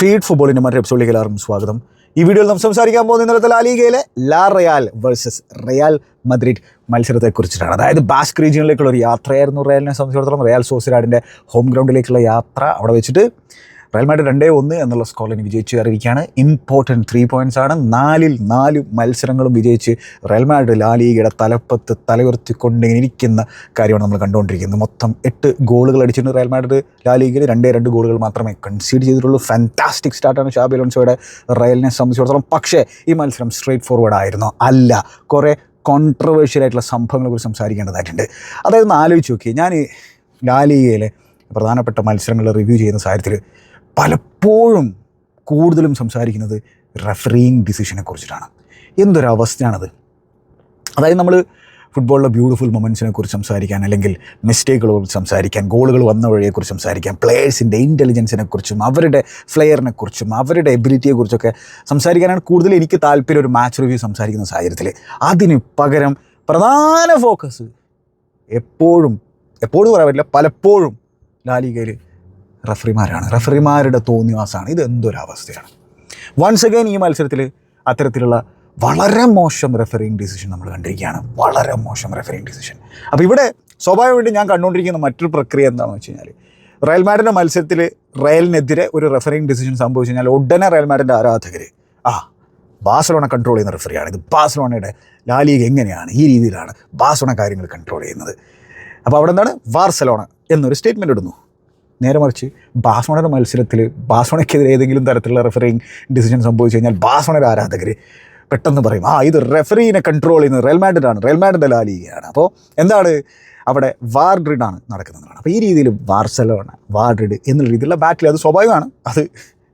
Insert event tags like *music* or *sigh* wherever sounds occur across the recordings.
Feed ഫുട്ബോളിന്റെ മറ്റൊരു എപ്പിസോഡിലേക്ക് എല്ലാവർക്കും സ്വാഗതം. ഈ വീഡിയോയിൽ നാം സംസാരിക്കാൻ പോകുന്ന ഇന്നലത്തെ ലാ ലീഗയിലെ ലാ റയാൽ വേഴ്സസ് റയാൽ മദ്രിഡ് മത്സരത്തെക്കുറിച്ചിട്ടാണ്. അതായത് ബാസ്ക് റീജിയനിലേക്കുള്ള ഒരു യാത്രയായിരുന്നു റയലിനെ സംബന്ധിച്ചിടത്തോളം. റയൽ സോസിരാഡിന്റെ ഹോം ഗ്രൗണ്ടിലേക്കുള്ള യാത്ര അവിടെ വെച്ചിട്ട് റയൽ മാഡ്രിഡ് രണ്ടേ ഒന്ന് എന്നുള്ള സ്കോറിന് വിജയിച്ചു കയറിയിരിക്കുകയാണ്. ഇമ്പോർട്ടന്റ് ത്രീ പോയിന്റ്സ് ആണ്. നാലിൽ നാല് മത്സരങ്ങളും വിജയിച്ച് റയൽ മാഡ്രിഡ് ലീഗയുടെ തലപ്പത്ത് തലയുയർത്തിക്കൊണ്ടിങ്ങനെ ഇരിക്കുന്ന കാര്യമാണ് നമ്മൾ കണ്ടുകൊണ്ടിരിക്കുന്നത്. മൊത്തം എട്ട് ഗോളുകൾ അടിച്ചിട്ടുണ്ട് റയൽ മാഡ്രിഡ് ലാ രണ്ടേ രണ്ട് ഗോളുകൾ മാത്രമേ കൺസീഡ് ചെയ്തിട്ടുള്ളൂ. ഫാന്റാസ്റ്റിക് സ്റ്റാർട്ടാണ് ഷാബി അലോൺസോയുടെ റയലിനെ സംബന്ധിച്ചിടത്തോളം. പക്ഷേ ഈ മത്സരം സ്ട്രേറ്റ് ഫോർവേഡ് ആയിരുന്നു. അല്ല കുറേ കോൺട്രവേഴ്ഷ്യൽ ആയിട്ടുള്ള സംഭവങ്ങളെ കുറിച്ച് സംസാരിക്കേണ്ടതായിട്ടുണ്ട്. അതായത് ഒന്ന് ആലോചിച്ച് നോക്കി ഞാൻ ഈ ലാ ലീഗയിലെ പ്രധാനപ്പെട്ട മത്സരങ്ങൾ റിവ്യൂ ചെയ്യുന്ന സാഹചര്യത്തിൽ പലപ്പോഴും കൂടുതലും സംസാരിക്കുന്നത് റെഫറിങ് ഡിസിഷനെ കുറിച്ചിട്ടാണ്. എന്തൊരവസ്ഥയാണത്? അതായത് നമ്മൾ ഫുട്ബോളിലെ ബ്യൂട്ടിഫുൾ മൊമെൻസിനെ കുറിച്ച് സംസാരിക്കാൻ അല്ലെങ്കിൽ മിസ്റ്റേക്കുകളെ കുറിച്ച് സംസാരിക്കാൻ ഗോളുകൾ വന്ന വഴിയെക്കുറിച്ച് സംസാരിക്കാൻ പ്ലേയേഴ്സിന്റെ ഇന്റലിജൻസിനെ കുറിച്ചും അവരുടെ ഫ്ലെയറിനെ കുറിച്ചും അവരുടെ എബിലിറ്റിയെക്കുറിച്ചൊക്കെ സംസാരിക്കാനാണ് കൂടുതൽ എനിക്ക് താല്പര്യം ഒരു മാച്ച് റിവ്യൂ സംസാരിക്കുന്ന സാഹചര്യത്തിൽ അതിന് പകരം പ്രധാന ഫോക്കസ് എപ്പോഴും എപ്പോഴും പറയാൻ പറ്റില്ല പലപ്പോഴും ലാലികയിൽ റഫറിമാരാണ്. റഫറിമാരുടെ തോന്നിവാസാണ്. ഇത് എന്തൊരവസ്ഥയാണ്? വൺസ് അഗൈൻ ഈ മത്സരത്തിൽ അത്തരത്തിലുള്ള വളരെ മോശം റെഫറിങ് ഡിസിഷൻ നമ്മൾ കണ്ടിരിക്കുകയാണ്. വളരെ മോശം റെഫറിങ് ഡിസിഷൻ അപ്പോൾ ഇവിടെ സ്വാഭാവികമായിട്ടും ഞാൻ കണ്ടുകൊണ്ടിരിക്കുന്ന മറ്റൊരു പ്രക്രിയ എന്താണെന്ന് വെച്ച് കഴിഞ്ഞാൽ റയൽ മാഡിന്റെ മത്സരത്തിൽ റയലിനെതിരെ ഒരു റെഫറിങ് ഡിസിഷൻ സംഭവിച്ചു കഴിഞ്ഞാൽ ഉടനെ റയൽ മാഡിന്റെ ആരാധകർ ആ ബാസലോണ കൺട്രോൾ ചെയ്യുന്ന റെഫറിയാണ് ഇത് ബാസലോണയുടെ ലാലീഗ് എങ്ങനെയാണ്? ഈ രീതിയിലാണ് ബാസലോണ കാര്യങ്ങൾ കൺട്രോൾ ചെയ്യുന്നത്. അപ്പോൾ അവിടെ എന്താണ്? ബാർസലോണ എന്നൊരു സ്റ്റേറ്റ്മെന്റ് ഇടുന്നു. നേരെ മറിച്ച് ബാസോണയുടെ മത്സരത്തിൽ ബാസോണയ്ക്കെതിരെ ഏതെങ്കിലും തരത്തിലുള്ള റെഫറിങ് ഡിസിഷൻ സംഭവിച്ചു കഴിഞ്ഞാൽ ബാസോണയുടെ ആരാധകർ പെട്ടെന്ന് പറയും ആ ഇത് റെഫറീനെ കൺട്രോൾ ചെയ്യുന്നത് റയൽ മാഡ്രിഡാണ് റയൽ മാഡ്രിഡ് ലാ അപ്പോൾ എന്താണ് അവിടെ വാർഡ്രിഡാണ് നടക്കുന്നതാണ്. അപ്പോൾ ഈ രീതിയിൽ ബാർസലോണ വാർഡ്രിഡ് എന്നുള്ള രീതിയിലുള്ള ബാറ്റിൽ അത് സ്വാഭാവികമാണ്. അത്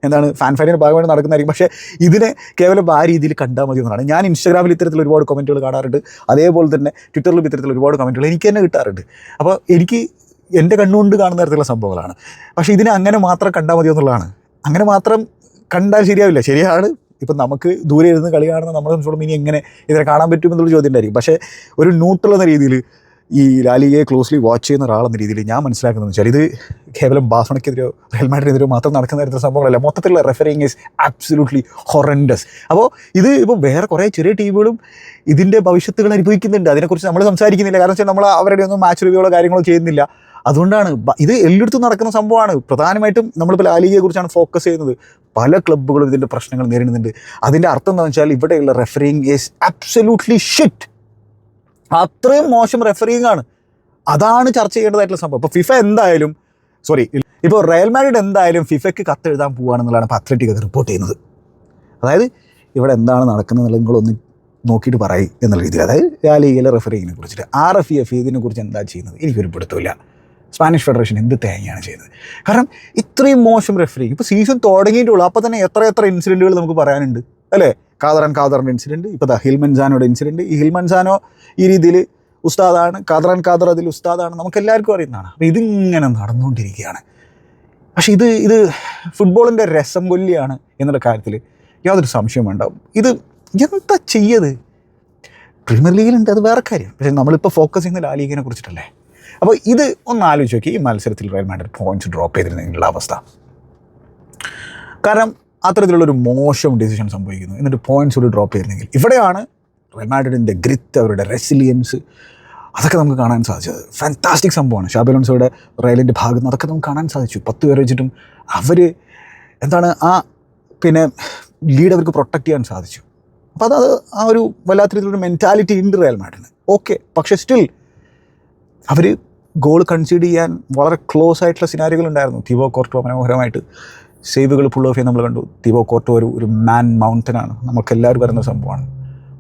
എന്താണ് ഫാൻ ഫൈനിന്റെ ഭാഗമായിട്ട് നടക്കുന്നതായിരിക്കും. പക്ഷേ ഇതിനെ കേവലം ആ രീതിയിൽ കണ്ടാൽ മതി എന്നാണ്. ഞാൻ ഇൻസ്റ്റാഗ്രാമിൽ ഇത്തരത്തിൽ ഒരുപാട് കമന്റുകൾ കാണാറുണ്ട്. അതേപോലെ തന്നെ ട്വിറ്ററിലും ഇത്തരത്തിൽ ഒരുപാട് കമന്റുകൾ എനിക്ക് തന്നെ കിട്ടാറുണ്ട്. അപ്പോൾ എനിക്ക് എന്റെ കണ്ണുകൊണ്ട് കാണുന്ന തരത്തിലുള്ള സംഭവങ്ങളാണ്. പക്ഷേ ഇതിനെ അങ്ങനെ മാത്രം കണ്ടാൽ മതി എന്നുള്ളതാണ്. അങ്ങനെ മാത്രം കണ്ടാൽ ശരിയാവില്ല. ശരിയാണ്. ഇപ്പം നമുക്ക് ദൂരെ ഇരുന്ന് കളി കാണുന്ന നമ്മളെ സംബന്ധിച്ചോളം ഇനി എങ്ങനെ ഇതിനെ കാണാൻ പറ്റും എന്നുള്ള ചോദ്യം ഉണ്ടായിരിക്കും പക്ഷേ ഒരു ന്യൂട്രൽ എന്ന രീതിയിൽ ഈ ലാലിയെ ക്ലോസ്ലി വാച്ച് ചെയ്യുന്ന ഒരാളെന്ന രീതിയിൽ ഞാൻ മനസ്സിലാക്കുന്നത് വെച്ചാൽ ഇത് കേവലം ബാസണക്കെതിരോ റയൽ മാഡ്രിഡിനെതിരോ മാത്രം നടക്കുന്ന തരത്തിലുള്ള സംഭവങ്ങളല്ല. മൊത്തത്തിലുള്ള റെഫറിങ് ഈസ് ആബ്സലൂട്ട്ലി ഹൊറൻഡസ് അപ്പോൾ ഇത് ഇപ്പോൾ വേറെ കുറേ ചെറിയ ടീമുകളും ഇതിന്റെ ഭവിഷ്യത്തുകൾ അനുഭവിക്കുന്നുണ്ട്. അതിനെക്കുറിച്ച് നമ്മൾ സംസാരിക്കുന്നില്ല. കാരണം വെച്ചാൽ നമ്മൾ അവരുടെ ഒന്നും മാച്ച് റിവ്യൂകളോ കാര്യങ്ങളോ ചെയ്യുന്നില്ല. അതുകൊണ്ടാണ് ഇത് എല്ലായിടത്തും നടക്കുന്ന സംഭവമാണ്. പ്രധാനമായിട്ടും നമ്മളിപ്പോൾ ലാലിഗയെ കുറിച്ചാണ് ഫോക്കസ് ചെയ്യുന്നത്. പല ക്ലബ്ബുകളും ഇതിന്റെ പ്രശ്നങ്ങൾ നേരിടുന്നുണ്ട്. അതിന്റെ അർത്ഥം എന്താണെന്ന് വെച്ചാൽ ഇവിടെയുള്ള റെഫറിങ് ഈസ് അബ്സല്യൂട്ട്ലി ഷിറ്റ് അത്രയും മോശം റെഫറിങ് ആണ്. അതാണ് ചർച്ച ചെയ്യേണ്ടതായിട്ടുള്ള സംഭവം. ഇപ്പോൾ ഫിഫ എന്തായാലും സോറി ഇപ്പോൾ റയൽ മാഡ്രിഡ് എന്തായാലും ഫിഫയ്ക്ക് കത്തെഴുതാൻ പോവുകയാണെന്നുള്ളതാണ് ഇപ്പോൾ അത്ലറ്റിക് റിപ്പോർട്ട് ചെയ്യുന്നത്. അതായത് ഇവിടെ എന്താണ് നടക്കുന്നത് നിങ്ങളൊന്ന് നോക്കിയിട്ട് പറയും എന്നുള്ള രീതിയിൽ. അതായത് ലാലിഗയിലെ റെഫറിങ്ങിനെ കുറിച്ചിട്ട് ആർ എഫ് ഇ എഫ് ഇതിനെ കുറിച്ച് എന്താ ചെയ്യുന്നത്? എനിക്കൊരു പിടുത്തമില്ല. സ്പാനിഷ് ഫെഡറേഷൻ എന്ത് തേങ്ങയാണ് ചെയ്തത് കാരണം ഇത്രയും മോശം റെഫറി ഇപ്പോൾ സീസൺ തുടങ്ങിയിട്ടുള്ളൂ. അപ്പോൾ തന്നെ എത്ര എത്ര ഇൻസിഡന്റുകൾ നമുക്ക് പറയാനുണ്ട്. അല്ലേ? കാദറൻ കാദറിന്റെ ഇൻസിഡന്റ് ഇപ്പോൾ ദാ ഹിൽമൻസാനോയുടെ ഇൻസിഡന്റ് ഈ ഹിൽമൻസാനോ ഈ രീതിയിൽ ഉസ്താദാണ് കാദറൻ കാദർ അതിൽ ഉസ്താദാണ് നമുക്ക് എല്ലാവർക്കും അറിയുന്നതാണ്. അപ്പോൾ ഇതിങ്ങനെ നടന്നുകൊണ്ടിരിക്കുകയാണ്. പക്ഷേ ഇത് ഇത് ഫുട്ബോളിന്റെ രസം കൊല്ലിയാണ് എന്നുള്ള കാര്യത്തിൽ യാതൊരു സംശയവും ഉണ്ടാവും. ഇത് എന്താ ചെയ്യത് പ്രീമിയർ ലീഗിലുണ്ട് അത് വേറെ കാര്യം. പക്ഷേ നമ്മളിപ്പോൾ ഫോക്കസ് ചെയ്യുന്ന ലാലീഗിനെ കുറിച്ചിട്ടല്ലേ? അപ്പോൾ ഇത് ഒന്ന് ആലോചിച്ച് നോക്കി. ഈ മത്സരത്തിൽ റയൽ മാഡ്രിഡ് പോയിന്റ്സ് ഡ്രോപ്പ് ചെയ്തിരുന്നതിനുള്ള അവസ്ഥ. കാരണം അത്തരത്തിലുള്ളൊരു മോശം ഡിസിഷൻ സംഭവിക്കുന്നു. എന്നിട്ട് പോയിന്റ്സ് കൂടി ഡ്രോപ്പ് ചെയ്തിരുന്നെങ്കിൽ. ഇവിടെയാണ് റയൽ മാഡ്രിഡിന്റെ ഗ്രിത്ത് അവരുടെ റെസിലിയൻസ് അതൊക്കെ നമുക്ക് കാണാൻ സാധിച്ചത്. ഫാന്റാസ്റ്റിക് സംഭവമാണ്. ഷാബിലോൺസോയുടെ റയലിന്റെ ഭാഗത്ത് നിന്ന് അതൊക്കെ നമുക്ക് കാണാൻ സാധിച്ചു. പത്ത് പേർ വെച്ചിട്ടും അവർ എന്താണ് ആ പിന്നെ ലീഡ് അവർക്ക് പ്രൊട്ടക്റ്റ് ചെയ്യാൻ സാധിച്ചു. അപ്പോൾ അത് ആ ഒരു വല്ലാത്ത രീതിയിലൊരു മെന്റാലിറ്റി ഉണ്ട് റയൽ മാഡ്രിഡിന് ഓക്കെ പക്ഷേ സ്റ്റിൽ അവർ ഗോൾ കൺസീഡ് ചെയ്യാൻ വളരെ ക്ലോസ് ആയിട്ടുള്ള സിനാരികൾ ഉണ്ടായിരുന്നു. തിവോ കോർട്ടോ മനോഹരമായിട്ട് സേവുകൾ ഫുൾ ഓഫ് ചെയ്യാൻ നമ്മൾ കണ്ടു. തിവോ കോർട്ടോ ഒരു ഒരു മാൻ മൗണ്ടനാണ് നമുക്ക് എല്ലാവരും വരുന്ന സംഭവമാണ്.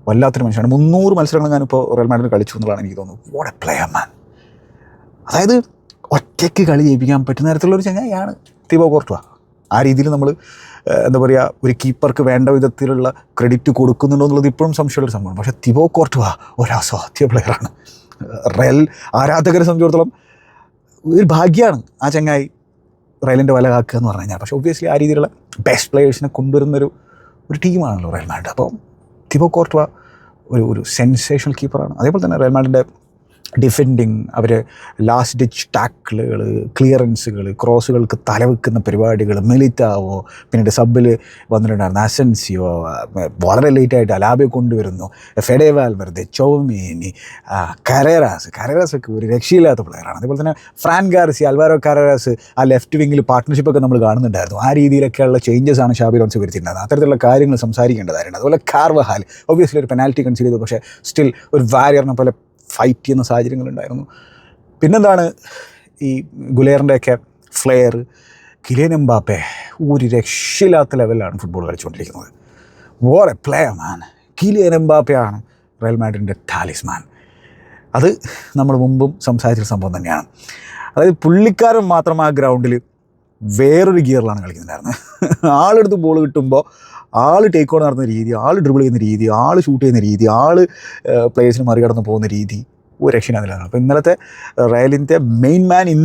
വല്ലാത്തൊരു മനുഷ്യനാണ്. മുന്നൂറ് മത്സരങ്ങൾ ഞാനിപ്പോൾ റയൽ മാഡ്രിഡ് കളിച്ചു എന്നുള്ളതാണ് എനിക്ക് തോന്നുന്നത്. വാട്ട് എ പ്ലെയർ മാൻ അതായത് ഒറ്റയ്ക്ക് കളി ജയിപ്പിക്കാൻ പറ്റുന്ന തരത്തിലുള്ള ഒരു ചങ്ങായിയാണ് തിവോ കോർട്ടുവ ആ രീതിയിൽ നമ്മൾ എന്താ പറയുക ഒരു കീപ്പർക്ക് വേണ്ട വിധത്തിലുള്ള ക്രെഡിറ്റ് കൊടുക്കുന്നുണ്ടോ എന്നുള്ളത് ഇപ്പോഴും സംശയമുള്ള സംഭവമാണ്. പക്ഷേ തിവോ കോർട്ടുവ ഒരു അസാധ്യ പ്ലെയറാണ് റയൽ ആരാധകരെ സംബന്ധിച്ചിടത്തോളം ഒരു ഭാഗ്യമാണ് ആ ചങ്ങായി റയലിന്റെ വല കാക്കുക എന്ന് പറഞ്ഞു കഴിഞ്ഞാൽ പക്ഷേ ഒബ്വിയസ്ലി ആ രീതിയിലുള്ള ബെസ്റ്റ് പ്ലേയേഴ്സിനെ കൊണ്ടുവരുന്നൊരു ഒരു ടീമാണല്ലോ റയൽ മാഡ്രിഡ്. അപ്പോൾ തിബോ കോർട്ടുവ ഒരു ഒരു സെൻസേഷണൽ കീപ്പറാണ് അതേപോലെ തന്നെ റയൽ മാഡ്രിഡിന്റെ ഡിഫെൻഡിങ് അവർ ലാസ്റ്റ് ഡിച്ച് ടാക്കിളുകൾ ക്ലിയറൻസുകൾ ക്രോസുകൾക്ക് തലവെക്കുന്ന പരിപാടികൾ മെലിറ്റാവോ പിന്നീട് സബിൽ വന്നിട്ടുണ്ടായിരുന്നു അസൻസിയോ വളരെ ലേറ്റായിട്ട് അലാബെ കൊണ്ടുവരുന്നു ഫെഡേ വാൽവെറുതെ ചോമേനി കരേറാസ് കരേറാസൊക്കെ ഒരു രക്ഷയില്ലാത്ത പ്ലെയറാണ് അതുപോലെ തന്നെ ഫ്രാൻ ഗാർസി അൽവാരോ കരേറാസ് ആ ലെഫ്റ്റ് വിങ്ങിൽ പാർട്ട്ണർഷിപ്പൊക്കെ നമ്മൾ കാണുന്നുണ്ടായിരുന്നു. ആ രീതിയിലൊക്കെയുള്ള ചേഞ്ചസ് ആണ് ഷാബി ലോൺസ് വരുത്തിയിട്ടുണ്ടായിരുന്നത്. അത്തരത്തിലുള്ള കാര്യങ്ങൾ സംസാരിക്കേണ്ടതായിരുന്നു അതുപോലെ കാർവഹാൽ ഒബ്വിയസ്ലി ഒരു പെനാൽറ്റി കൺസിഡർ ചെയ്തു പക്ഷേ സ്റ്റിൽ ഒരു വാരിയറിനെ പോലെ ഫൈറ്റ് ചെയ്യുന്ന സാഹചര്യങ്ങളുണ്ടായിരുന്നു. പിന്നെന്താണ് ഈ ഗുലേറിന്റെയൊക്കെ ഫ്ലെയർ കിലിയൻ എംബാപ്പെ ഒരു രക്ഷയില്ലാത്ത ലെവലിലാണ് football കളിച്ചുകൊണ്ടിരിക്കുന്നത്. What a player man Kylian Real മാഡ്രിന്റെ talisman അത് നമ്മൾ മുമ്പും സംസാരിച്ചൊരു സംഭവം തന്നെയാണ്. അതായത് പുള്ളിക്കാരൻ മാത്രം ആ ഗ്രൗണ്ടിൽ വേറൊരു ഗിയറിലാണ് കളിക്കുന്നുണ്ടായിരുന്നത്. ആളെടുത്ത് ബോൾ കിട്ടുമ്പോൾ ആൾ ടേക്ക് ഓൺ നടത്തുന്ന രീതി ആൾ ഡ്രിബിൾ ചെയ്യുന്ന രീതി ആൾ ഷൂട്ട് ചെയ്യുന്ന രീതി ആൾ പ്ലേയേഴ്സിന് മറികടന്ന് പോകുന്ന രീതി ഒരു രക്ഷയില്ലാതിലാണ് അപ്പോൾ ഇന്നലത്തെ റയലിന്റെ മെയിൻ മാൻ ഇൻ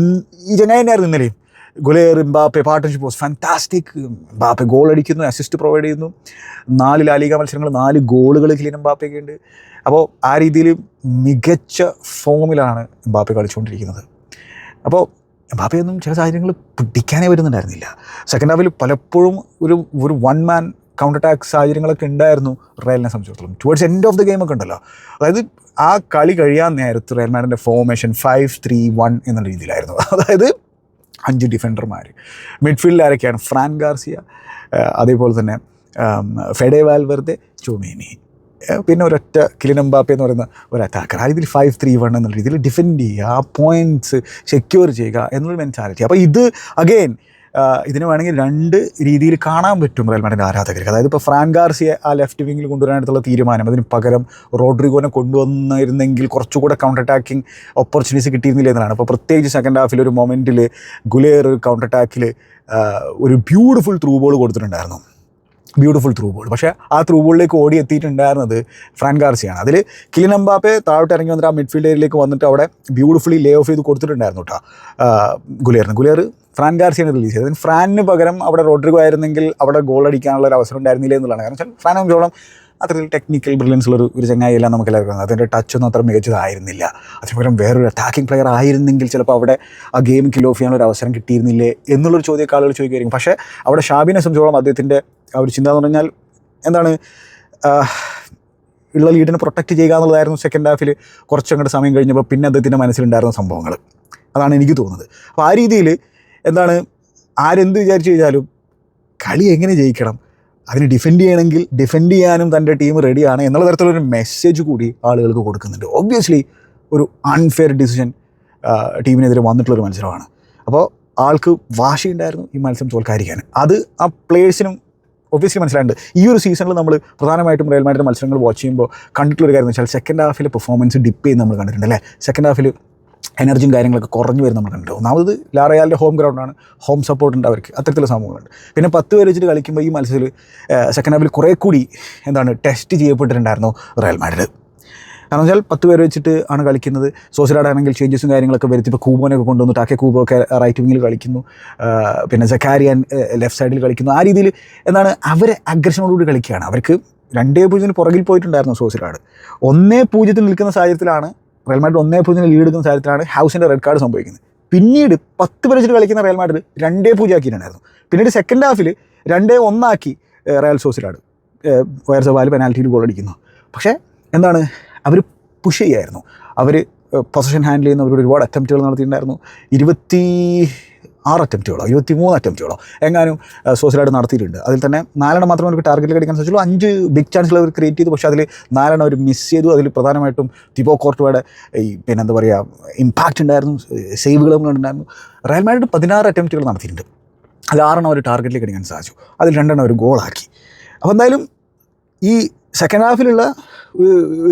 ഈ ചങ്ങായിനായിരുന്നു ഇന്നലെയും Guler Mbappe partnership was fantastic Mbappe goal അടിക്കുന്നു അസിസ്റ്റ് പ്രൊവൈഡ് ചെയ്യുന്നു. നാല് ലാലിക മത്സരങ്ങൾ നാല് ഗോളുകൾ കിലിനും ബാപ്പയൊക്കെ ഉണ്ട്. അപ്പോൾ ആ രീതിയിൽ മികച്ച ഫോമിലാണ് ബാപ്പെ കളിച്ചുകൊണ്ടിരിക്കുന്നത്. അപ്പോൾ ബാപ്പയൊന്നും ചില സാഹചര്യങ്ങൾ പിടിക്കാനേ വരുന്നുണ്ടായിരുന്നില്ല സെക്കൻഡ് ഹാഫിൽ പലപ്പോഴും ഒരു ഒരു വൺ മാൻ കൗണ്ടർ അറ്റാക്ക് സാഹചര്യങ്ങളൊക്കെ ഉണ്ടായിരുന്നു റയലിനെ സംബന്ധിച്ചിടത്തോളം. Towards end of the game ഒക്കെ ഉണ്ടല്ലോ. അതായത് ആ കളി കഴിയാൻ നേരത്ത് റയൽ മാഡിന്റെ ഫോർമേഷൻ ഫൈവ് ത്രീ വൺ എന്നുള്ള രീതിയിലായിരുന്നു. *laughs* അതായത് അഞ്ച് ഡിഫൻഡർമാർ മിഡ്ഫീൽഡിൽ ആരൊക്കെയാണ് ഫ്രാൻ ഗാർസിയ അതേപോലെ തന്നെ ഫെഡേ വാൽവെർദെ ചുമേനി പിന്നെ ഒരൊറ്റ കിലിനംബാപ്പ എന്ന് പറയുന്ന ഒരു അറ്റാക്കർ ആ രീതിയിൽ ഫൈവ് ത്രീ വൺ എന്നുള്ള രീതിയിൽ ഡിഫെൻഡ് ചെയ്യുക ആ പോയിന്റ്സ് സെക്യൂർ ചെയ്യുക എന്നുള്ള മെന്റാലിറ്റി അപ്പോൾ ഇത് അഗെയിൻ ഇതിനെ വേണമെങ്കിൽ രണ്ട് രീതിയിൽ കാണാൻ പറ്റും റയൽ മാഡിന്റെ ആരാധകർക്ക്. അതായത് ഇപ്പോൾ ഫ്രാൻ ഗാർസിയെ ആ ലെഫ്റ്റ് വിങ്ങിൽ കൊണ്ടുവരാനായിട്ടുള്ള തീരുമാനം അതിന് പകരം റോഡ്രിഗോനെ കൊണ്ടുവന്നിരുന്നെങ്കിൽ കുറച്ചുകൂടെ കൗണ്ടർ അറ്റാക്കിംഗ് ഓപ്പർച്യൂണിറ്റീസ് കിട്ടിയിരുന്നില്ല എന്നതാണ് അപ്പോൾ പ്രത്യേകിച്ച് സെക്കൻഡ് ഹാഫിൽ ഒരു മൊമെന്റിൽ ഗുലേർ കൗണ്ടർ അറ്റാക്കിൽ ഒരു ബ്യൂട്ടിഫുൾ ത്രൂ ബോൾ കൊടുത്തിട്ടുണ്ടായിരുന്നു. ബ്യൂട്ടിഫുൾ ത്രൂ ബോൾ പക്ഷേ ആ ത്രൂ ബോളിലേക്ക് ഓടി എത്തിയിട്ടുണ്ടായിരുന്നത് ഫ്രാൻ ഗാർസിയാണ്. അതിൽ കിലിൻ എംബാപ്പെ താഴോട്ട് ഇറങ്ങി വന്നിട്ട് ആ മിഡ്ഫീൽഡ് ഏരിയയിലേക്ക് വന്നിട്ട് അവിടെ ബ്യൂട്ടിഫുള്ളി ലേ ഓഫ് ചെയ്ത് കൊടുത്തിട്ടുണ്ടായിരുന്നു കേട്ടോ ഗുലിയറിന്. ഗുലിയർ ഫ്രാൻ ഗാർസിയാണ് റിലീസ് ചെയ്തത്. ഫ്രാനിന് പകരം അവിടെ റോഡ്രിഗോ ആയിരുന്നെങ്കിൽ അവിടെ ഗോൾ അടിക്കാനുള്ള ഒരു അവസരം ഉണ്ടായിരുന്നില്ല എന്നുള്ളതാണ്. കാരണം ഫ്രാൻ സംബന്ധിച്ചോളം അത്തരത്തിൽ ടെക്നിക്കൽ ബ്രില്യൻസ് ഉള്ള ഒരു ചങ്ങായില്ല നമുക്ക് എല്ലാവർക്കും. അതിന്റെ ടച്ച് ഒന്നും അത്ര മികച്ചതായിരുന്നില്ല. അതേപകരം വേറൊരു അറ്റാക്കിംഗ് പ്ലെയർ ആയിരുന്നെങ്കിൽ ചിലപ്പോൾ അവിടെ ആ ഗെയിം കിൽ ഓഫ് ചെയ്യാനുള്ള ഒരു അവസരം കിട്ടിയിരുന്നില്ലേ എന്നുള്ളൊരു ചോദ്യമൊക്കെ ആളുകൾ ചോദിക്കുമായിരിക്കും. പക്ഷേ അവിടെ ഷാബിനെ സംബന്ധിച്ചോളം അദ്ദേഹത്തിന്റെ ആ ഒരു ചിന്ത എന്ന് പറഞ്ഞാൽ എന്താണ് ഉള്ള ലീഡിനെ പ്രൊട്ടക്റ്റ് ചെയ്യുക എന്നുള്ളതായിരുന്നു സെക്കൻഡ് ഹാഫിൽ കുറച്ചങ്ങോട്ട് സമയം കഴിഞ്ഞപ്പോൾ പിന്നെ അദ്ദേഹത്തിന്റെ മനസ്സിലുണ്ടായിരുന്ന സംഭവങ്ങൾ. അതാണ് എനിക്ക് തോന്നുന്നത്. അപ്പോൾ ആ രീതിയിൽ എന്താണ് ആരെന്ത് വിചാരിച്ചു കഴിഞ്ഞാലും കളി എങ്ങനെ ജയിക്കണം? അതിന് ഡിഫെൻഡ് ചെയ്യണമെങ്കിൽ ഡിഫെൻഡ് ചെയ്യാനും തന്റെ ടീം റെഡിയാണ് എന്നുള്ള തരത്തിലൊരു മെസ്സേജ് കൂടി ആളുകൾക്ക് കൊടുക്കുന്നുണ്ട്. ഒബ്വിയസ്ലി ഒരു അൺഫെയർ ഡിസിഷൻ ടീമിനെതിരെ വന്നിട്ടുള്ളൊരു മത്സരമാണ്. അപ്പോൾ ആൾക്ക് വാശിയുണ്ടായിരുന്നു ഈ മത്സരം തോൽക്കാതിരിക്കാൻ. അത് ആ പ്ലേയേഴ്സിനും ഒബ്വിയസ്ലി മനസ്സിലായിട്ടുണ്ട്. ഈ ഒരു സീസണിൽ നമ്മൾ പ്രധാനമായിട്ടും റയൽ മാഡ്രിഡ് മത്സരങ്ങൾ വാച്ച് ചെയ്യുമ്പോൾ കണ്ടിട്ടുള്ളൊരു കാര്യം എന്ന് വെച്ചാൽ സെക്കൻഡ് ഹാഫിലെ പെർഫോമൻസ് ഡിപ്പ് ചെയ്യുന്ന നമ്മൾ കണ്ടിട്ടുണ്ട് അല്ലേ? സെക്കൻഡ് ഹാഫിൽ എനർജിയും കാര്യങ്ങളൊക്കെ കുറഞ്ഞു വരും നമ്മൾ കണ്ടു ഒന്നാമത് ലാറയാലിന്റെ ഹോം ഗ്രൗണ്ടാണ് ഹോം സപ്പോർട്ട് ഉണ്ട് അവർക്ക്. അത്തരത്തിലുള്ള സംഭവങ്ങളുണ്ട്. പിന്നെ പത്ത് പേര് വെച്ചിട്ട് കളിക്കുമ്പോൾ ഈ മത്സരത്തിൽ സെക്കൻഡ് ഹാഫിൽ കുറേ കൂടി എന്താണ് ടെസ്റ്റ് ചെയ്യപ്പെട്ടിട്ടുണ്ടായിരുന്നു റയൽ മാഡ്രിഡ്. കാരണം വെച്ചാൽ പത്ത് പേര് വെച്ചിട്ട് ആണ് കളിക്കുന്നത്. സോസിലാഡ് ആണെങ്കിൽ ചേഞ്ചസും കാര്യങ്ങളൊക്കെ വരുത്തി. ഇപ്പോൾ കൂബോനൊക്കെ കൊണ്ടുവന്നു. ടാക്കെ കൂബോ ഒക്കെ റൈറ്റ് വിങ്ങിൽ കളിക്കുന്നു. പിന്നെ സക്കാരിയൻ ലെഫ്റ്റ് സൈഡിൽ കളിക്കുന്നു. ആ രീതിയിൽ എന്താണ് അവർ അഗ്രഷനോടുകൂടി കളിക്കുകയാണ്. അവർക്ക് രണ്ടേ പൂജ്യത്തിന് പുറകിൽ പോയിട്ടുണ്ടായിരുന്നു സോസിലാഡ് ഒന്നേ പൂജ്യത്തിൽ നിൽക്കുന്ന സാഹചര്യത്തിലാണ് റയൽ മാഡ്രിഡ് ഒന്നേ പൂജ്യം ലീഡ് എടുക്കുന്ന സാഹചര്യത്തിലാണ് ഹൗസിന്റെ റെഡ് കാർഡ് സംഭവിക്കുന്നത്. പിന്നീട് പത്ത് പരിച്ചിട്ട് കളിക്കുന്ന റയൽ മാഡ്രിഡ് രണ്ടേ പൂജ്യം ആക്കിയിട്ടുണ്ടായിരുന്നു. പിന്നീട് സെക്കൻഡ് ഹാഫിൽ രണ്ടേ ഒന്നാക്കി റയൽ സോസിലാണ് വയർ സവാൽ പെനാൽറ്റിയിൽ ഗോൾ അടിക്കുന്നു. പക്ഷേ എന്താണ്? അവർ പുഷ് ചെയ്യായിരുന്നു. അവർ പൊസിഷൻ ഹാൻഡിൽ ചെയ്യുന്ന അവരോട് ഒരുപാട് അറ്റംപ്റ്റുകൾ നടത്തിയിട്ടുണ്ടായിരുന്നു. ഇരുപത്തി ആറ് അറ്റംപ്റ്റുകളോ ഇരുപത്തി മൂന്ന് അറ്റംപ്റ്റുകളോ എങ്ങാനും സോസിലായിട്ട് നടത്തിയിട്ടുണ്ട്. അതിൽ തന്നെ നാലെണ്ണം മാത്രമേ അവർക്ക് ടാർഗറ്റിൽ അടിക്കാൻ സാധിച്ചുള്ളൂ. അഞ്ച് ബിഗ് ചാൻസുകൾ അവർ ക്രിയേറ്റ് ചെയ്തു. പക്ഷേ അതിൽ നാലെണ്ണം അവർ മിസ് ചെയ്തു. അതിൽ പ്രധാനമായിട്ടും തിബോ കോർട്ടുവയുടെ ഈ പിന്നെ എന്താ പറയുക ഇമ്പാക്റ്റ് ഉണ്ടായിരുന്നു സേവുകളും ഉണ്ടായിരുന്നു റയൽ മാഡ്രിഡ് പതിനാറ് അറ്റംപ്റ്റുകൾ നടത്തിയിട്ടുണ്ട്. അതിൽ ആറെണ്ണം അവർ ടാർഗറ്റിലേക്ക് അടിക്കാൻ സാധിച്ചു. അതിൽ രണ്ടെണ്ണം അവർ ഗോളാക്കി അപ്പോൾ എന്തായാലും ഈ സെക്കൻഡ് ഹാഫിലുള്ള ഒരു-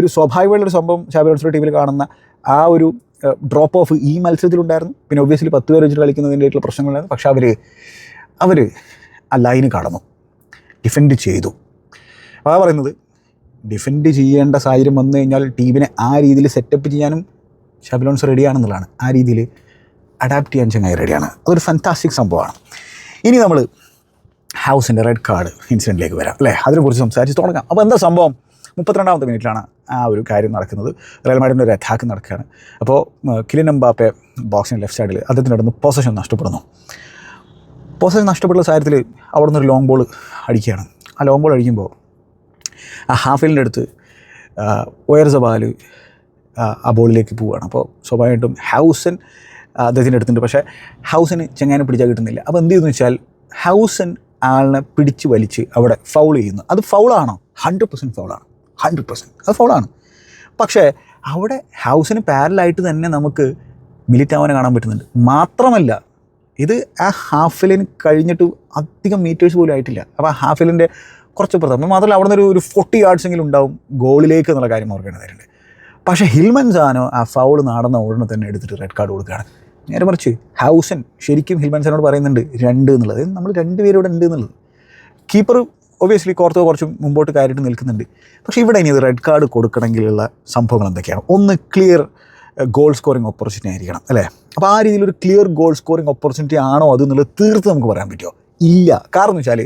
ഒരു സംഭവം ചാമ്പ്യൻസ് ടീമിൽ കാണുന്ന ആ ഒരു ഡ്രോപ്പ് ഓഫ് ഈ മത്സരത്തിലുണ്ടായിരുന്നു. പിന്നെ ഒബ്വിയസ്ലി പത്ത് പേര് വെച്ചിട്ട് കളിക്കുന്നതിന്റെ ആയിട്ടുള്ള പ്രശ്നങ്ങളുണ്ടായിരുന്നു. പക്ഷേ അവർ അവർ ആ ലൈന് കടന്നു. ഡിഫെൻഡ് ചെയ്തു. അപ്പോൾ അതാ പറയുന്നത്. ഡിഫെൻഡ് ചെയ്യേണ്ട സാഹചര്യം വന്നു കഴിഞ്ഞാൽ ടീമിനെ ആ രീതിയിൽ സെറ്റപ്പ് ചെയ്യാനും ഷാബിലോൺസ് റെഡിയാണെന്നുള്ളതാണ് ആ രീതിയിൽ അഡാപ്റ്റ് ചെയ്യാൻ ചങ്ങായി റെഡിയാണ് അതൊരു ഫാന്റാസ്റ്റിക് സംഭവമാണ്. ഇനി നമ്മൾ ഹൗസിന്റെ റെഡ് കാർഡ് ഇൻസിഡന്റിലേക്ക് വരാം. അല്ലേ? അതിനെക്കുറിച്ച് സംസാരിച്ച് തുടങ്ങാം. അപ്പോൾ എന്താ സംഭവം? മുപ്പത്തിരണ്ടാമത്തെ മിനിറ്റിലാണ് ആ ഒരു കാര്യം നടക്കുന്നത്. റയൽ മാഡിന്റെ ഒരു അറ്റാക്ക് നടക്കുകയാണ്. അപ്പോൾ കിലിൻ എംബാപ്പെ ബോക്സിന്റെ ലെഫ്റ്റ് സൈഡിൽ അദ്ദേഹത്തിന്റെ അടുത്ത് പൊസഷൻ നഷ്ടപ്പെടുന്നു. പൊസഷൻ നഷ്ടപ്പെടുന്ന സാഹചര്യത്തിൽ അവിടെ നിന്ന് ഒരു ലോങ് ബോൾ അടിക്കുകയാണ്. ആ ലോങ് ബോൾ അടിക്കുമ്പോൾ ആ ഹാഫിലിന്റെ അടുത്ത് ഒയർ സബാൽ ആ ബോളിലേക്ക് പോവുകയാണ്. അപ്പോൾ സ്വാഭാവികമായിട്ടും ഹൗസൻ അദ്ദേഹത്തിന്റെ അടുത്തുണ്ട്. പക്ഷേ ഹൗസിന് ചെങ്ങാനെ പിടിച്ചാൽ കിട്ടുന്നില്ല. അപ്പോൾ എന്ത് ചെയ്യുന്നു വെച്ചാൽ ഹൗസൻ ആളിനെ പിടിച്ച് വലിച്ച് അവിടെ ഫൗൾ ചെയ്യുന്നു. അത് ഫൗളാണോ ഹൺഡ്രഡ് പെർസെന്റ് ഫൗളാണ് ഹൺഡ്രഡ് പെർസെന്റ് അത് ഫോളാണ് പക്ഷേ അവിടെ ഹൗസിന് പാരലായിട്ട് തന്നെ നമുക്ക് മിലിറ്റാവനെ കാണാൻ പറ്റുന്നുണ്ട്. മാത്രമല്ല ഇത് ആ ഹാഫ് ലൈൻ കഴിഞ്ഞിട്ട് അധികം മീറ്റേഴ്സ് പോലും ആയിട്ടില്ല. അപ്പോൾ ആ ഹാഫിലിന്റെ കുറച്ച് പ്രധാനം മാത്രമല്ല അവിടെ നിന്ന് ഒരു ഫോർട്ടി യാർഡ്സ് എങ്കിലും ഉണ്ടാവും ഗോളിലേക്ക് എന്നുള്ള കാര്യം ഓർക്കേണ്ടതായിട്ടുണ്ട് പക്ഷേ ഹിൽമൻ സാനോ ആ ഫൗൾ നടന്ന ഉടനെ തന്നെ എടുത്തിട്ട് റെഡ് കാർഡ് കൊടുക്കുകയാണ്. നേരെ മറിച്ച് ഹൗസൻ ശരിക്കും ഹിൽമൻസാനോട് പറയുന്നുണ്ട് രണ്ട് എന്നുള്ളത്. നമ്മൾ രണ്ട് പേര് ഇവിടെ ഉണ്ട് എന്നുള്ളത്. കീപ്പർ ഒബിയസ്ലി കോർത്തോ കുറച്ച് മുമ്പോട്ട് കാര്യമായിട്ട് നിൽക്കുന്നുണ്ട്. പക്ഷേ ഇവിടെ ഇനി റെഡ് കാർഡ് കൊടുക്കണമെങ്കിലുള്ള സംഭവങ്ങൾ എന്തൊക്കെയാണ്? ഒന്ന് ക്ലിയർ ഗോൾ സ്കോറിംഗ് ഓപ്പർച്യൂണിറ്റി ആയിരിക്കണം അല്ലേ? അപ്പോൾ ആ രീതിയിൽ ഒരു ക്ലിയർ ഗോൾ സ്കോറിംഗ് ഓപ്പർച്യൂണിറ്റി ആണോ അത് എന്നുള്ളത് തീർത്ത് നമുക്ക് പറയാൻ പറ്റുമോ? ഇല്ല. കാരണം എന്ന് വെച്ചാൽ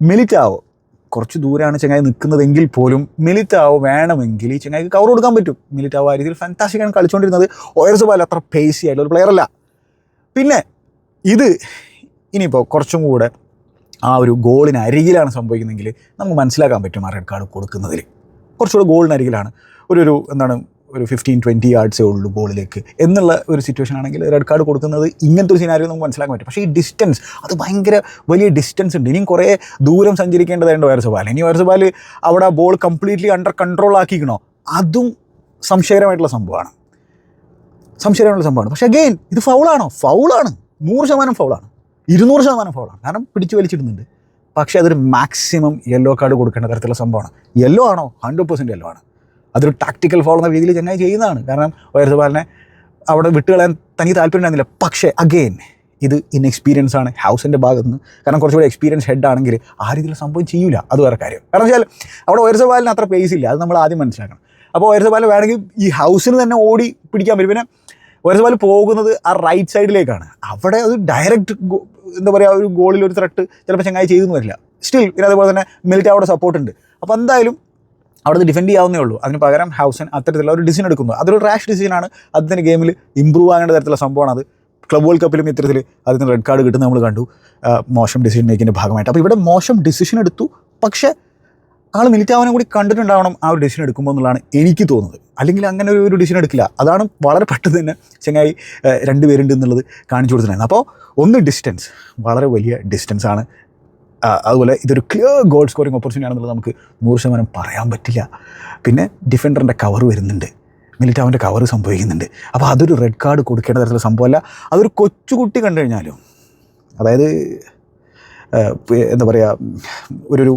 മെലിറ്റാവോ കുറച്ച് ദൂരമാണ് ചങ്ങായി നിൽക്കുന്നതെങ്കിൽ പോലും മിലിറ്റാവോ വേണമെങ്കിൽ ഈ ചങ്ങായിക്ക് കവർ കൊടുക്കാൻ പറ്റും. മിലിറ്റാവോ ആ രീതിയിൽ ഫാന്റാസ്റ്റിക്കാണ് കളിച്ചുകൊണ്ടിരുന്നത് ഓയർസ് പോലെ അത്ര പേസി ആയിട്ടുള്ള ഒരു പ്ലെയർ അല്ല. പിന്നെ ഇത് ഇനിയിപ്പോൾ കുറച്ചും കൂടെ ആ ഒരു ഗോളിന് അരികിലാണ് സംഭവിക്കുന്നതെങ്കിൽ നമുക്ക് മനസ്സിലാക്കാൻ പറ്റും ആ റെഡ് കാർഡ് കൊടുക്കുന്നതിൽ. കുറച്ചുകൂടെ ഗോളിന് അരികിലാണ് ഒരു ഒരു എന്താണ് ഒരു ഫിഫ്റ്റീൻ ട്വന്റി യാർഡ്സേ ഉള്ളൂ ഗോളിലേക്ക്. എന്നുള്ള ഒരു സിറ്റുവേഷൻ ആണെങ്കിൽ റെഡ് കാർഡ് കൊടുക്കുന്നത് ഇങ്ങനത്തെ ഒരു സിനാരിയോ നമുക്ക് മനസ്സിലാക്കാൻ പറ്റും. പക്ഷേ ഈ ഡിസ്റ്റൻസ് അത് ഭയങ്കര വലിയ ഡിസ്റ്റൻസ് ഉണ്ട്. ഇനിയും കുറേ ദൂരം സഞ്ചരിക്കേണ്ടതായിട്ട് വയർസബാൽ ഇനി വയർസബാൽ അവിടെ ബോൾ കംപ്ലീറ്റ്ലി അണ്ടർ കൺട്രോൾ ആക്കിക്കണോ? അതും സംശയകരമായിട്ടുള്ള സംഭവമാണ്. സംശയകരമായിട്ടുള്ള സംഭവമാണ്. പക്ഷേ അഗെയിൻ ഇത് ഫൗളാണോ ഫൗളാണ് നൂറ് ശതമാനം ഫൗളാണ് ഇരുന്നൂറ് ശതമാനം ഫോളാണ് കാരണം പിടിച്ചു വലിച്ചിടുന്നുണ്ട്. പക്ഷേ അതൊരു മാക്സിമം യെല്ലോ കാർഡ് കൊടുക്കേണ്ട തരത്തിലുള്ള സംഭവമാണ്. യെല്ലോ ആണോ? ഹൺഡ്രഡ് പെർസെന്റ് യെല്ലോ ആണ്. അതൊരു ടാക്ടിക്കൽ ഫോൾ എന്ന രീതിയിൽ ചങ്ങായി ചെയ്യുന്നതാണ്. കാരണം വയർസുപാലിനെ അവിടെ വിട്ടുകളയാൻ തനിക്ക് താല്പര്യം ഉണ്ടായിരുന്നില്ല. പക്ഷേ അഗെയിൻ ഇത് ഇൻഎക്സ്പീരിയൻസ് ആണ് ഹൗസിന്റെ ഭാഗത്ത് നിന്ന് കാരണം കുറച്ചുകൂടി എക്സ്പീരിയൻസ് ഹെഡ് ആണെങ്കിൽ ആ രീതിയിൽ സംഭവം ചെയ്യില്ല അത് വേറെ കാര്യം. കാരണം വെച്ചാൽ അവിടെ വയർസുപാലിന് അത്ര പേസ് ഇല്ല. അത് നമ്മൾ ആദ്യം മനസ്സിലാക്കണം. അപ്പോൾ വയർസുപാൽ വേണമെങ്കിൽ ഈ ഹൗസിന് തന്നെ ഓടി പിടിക്കാൻ പറ്റും. പിന്നെ വയർസുപാൽ പോകുന്നത് ആ റൈറ്റ് സൈഡിലേക്കാണ് അവിടെ അത് ഡയറക്റ്റ് എന്താ പറയുക ഒരു ഗോളിൽ ഒരു ത്രട്ട് ചിലപ്പോൾ ചങ്ങായി ചെയ്തെന്ന് വരില്ല. സ്റ്റിൽ പിന്നെ അതുപോലെ തന്നെ മിലിറ്റി അവിടെ സപ്പോർട്ട് ഉണ്ട്. അപ്പോൾ എന്തായാലും അവിടെ നിന്ന് ഡിഫെൻഡ് ചെയ്യാവുന്നേ ഉള്ളൂ. അതിന് പകരം ഹൗസൻ അത്തരത്തിലുള്ള ഒരു ഡിസിഷൻ എടുക്കുന്നു. അതൊരു റാഷ് ഡിസിഷനാണ് അദ്ദേഹത്തിന്റെ ഗെയിമിൽ ഇമ്പ്രൂവ് ആകേണ്ട തരത്തിലുള്ള സംഭവമാണ് അത്. ക്ലബ് വേൾഡ് കപ്പിലും ഇത്തരത്തിൽ അതിന് റെഡ് കാർഡ് കിട്ടുന്ന നമ്മൾ കണ്ടു. മോശം ഡിസിഷൻ മേക്കിന്റെ ഭാഗമായിട്ട്. അപ്പോൾ ഇവിടെ മോശം ഡിസിഷൻ എടുത്തു. പക്ഷേ ആൾ മിലിറ്റാവനെ കൂടി കണ്ടിട്ടുണ്ടാവണം ആ ഒരു ഡിസിഷൻ എടുക്കുമ്പോൾ എന്നുള്ളതാണ് എനിക്ക് തോന്നുന്നത്. അല്ലെങ്കിൽ അങ്ങനെ ഒരു ഡിസിഷൻ എടുക്കില്ല. അതാണ് വളരെ പെട്ടെന്ന് തന്നെ ചങ്ങായി രണ്ടുപേരുണ്ട് രണ്ട് പേരുണ്ട് എന്നുള്ളത് കാണിച്ചു കൊടുത്തിട്ടുണ്ടായിരുന്നു അപ്പോൾ ഒന്ന് ഡിസ്റ്റൻസ് വളരെ വലിയ ഡിസ്റ്റൻസ് ആണ്. അതുപോലെ ഇതൊരു ക്ലിയർ ഗോൾ സ്കോറിങ് ഓപ്പർച്യൂണിറ്റി ആണെന്നുള്ളത് നമുക്ക് നൂറ് ശതമാനം പറയാൻ പറ്റില്ല. പിന്നെ ഡിഫൻഡറിന്റെ കവർ വരുന്നുണ്ട്. മിലിറ്റാവിന്റെ കവർ സംഭവിക്കുന്നുണ്ട്. അപ്പോൾ അതൊരു റെഡ് കാർഡ് കൊടുക്കേണ്ട തരത്തിലുള്ള സംഭവമല്ല. അതൊരു കൊച്ചുകുട്ടി കണ്ടു കഴിഞ്ഞാലും? അതായത് എന്താ പറയുക ഒരു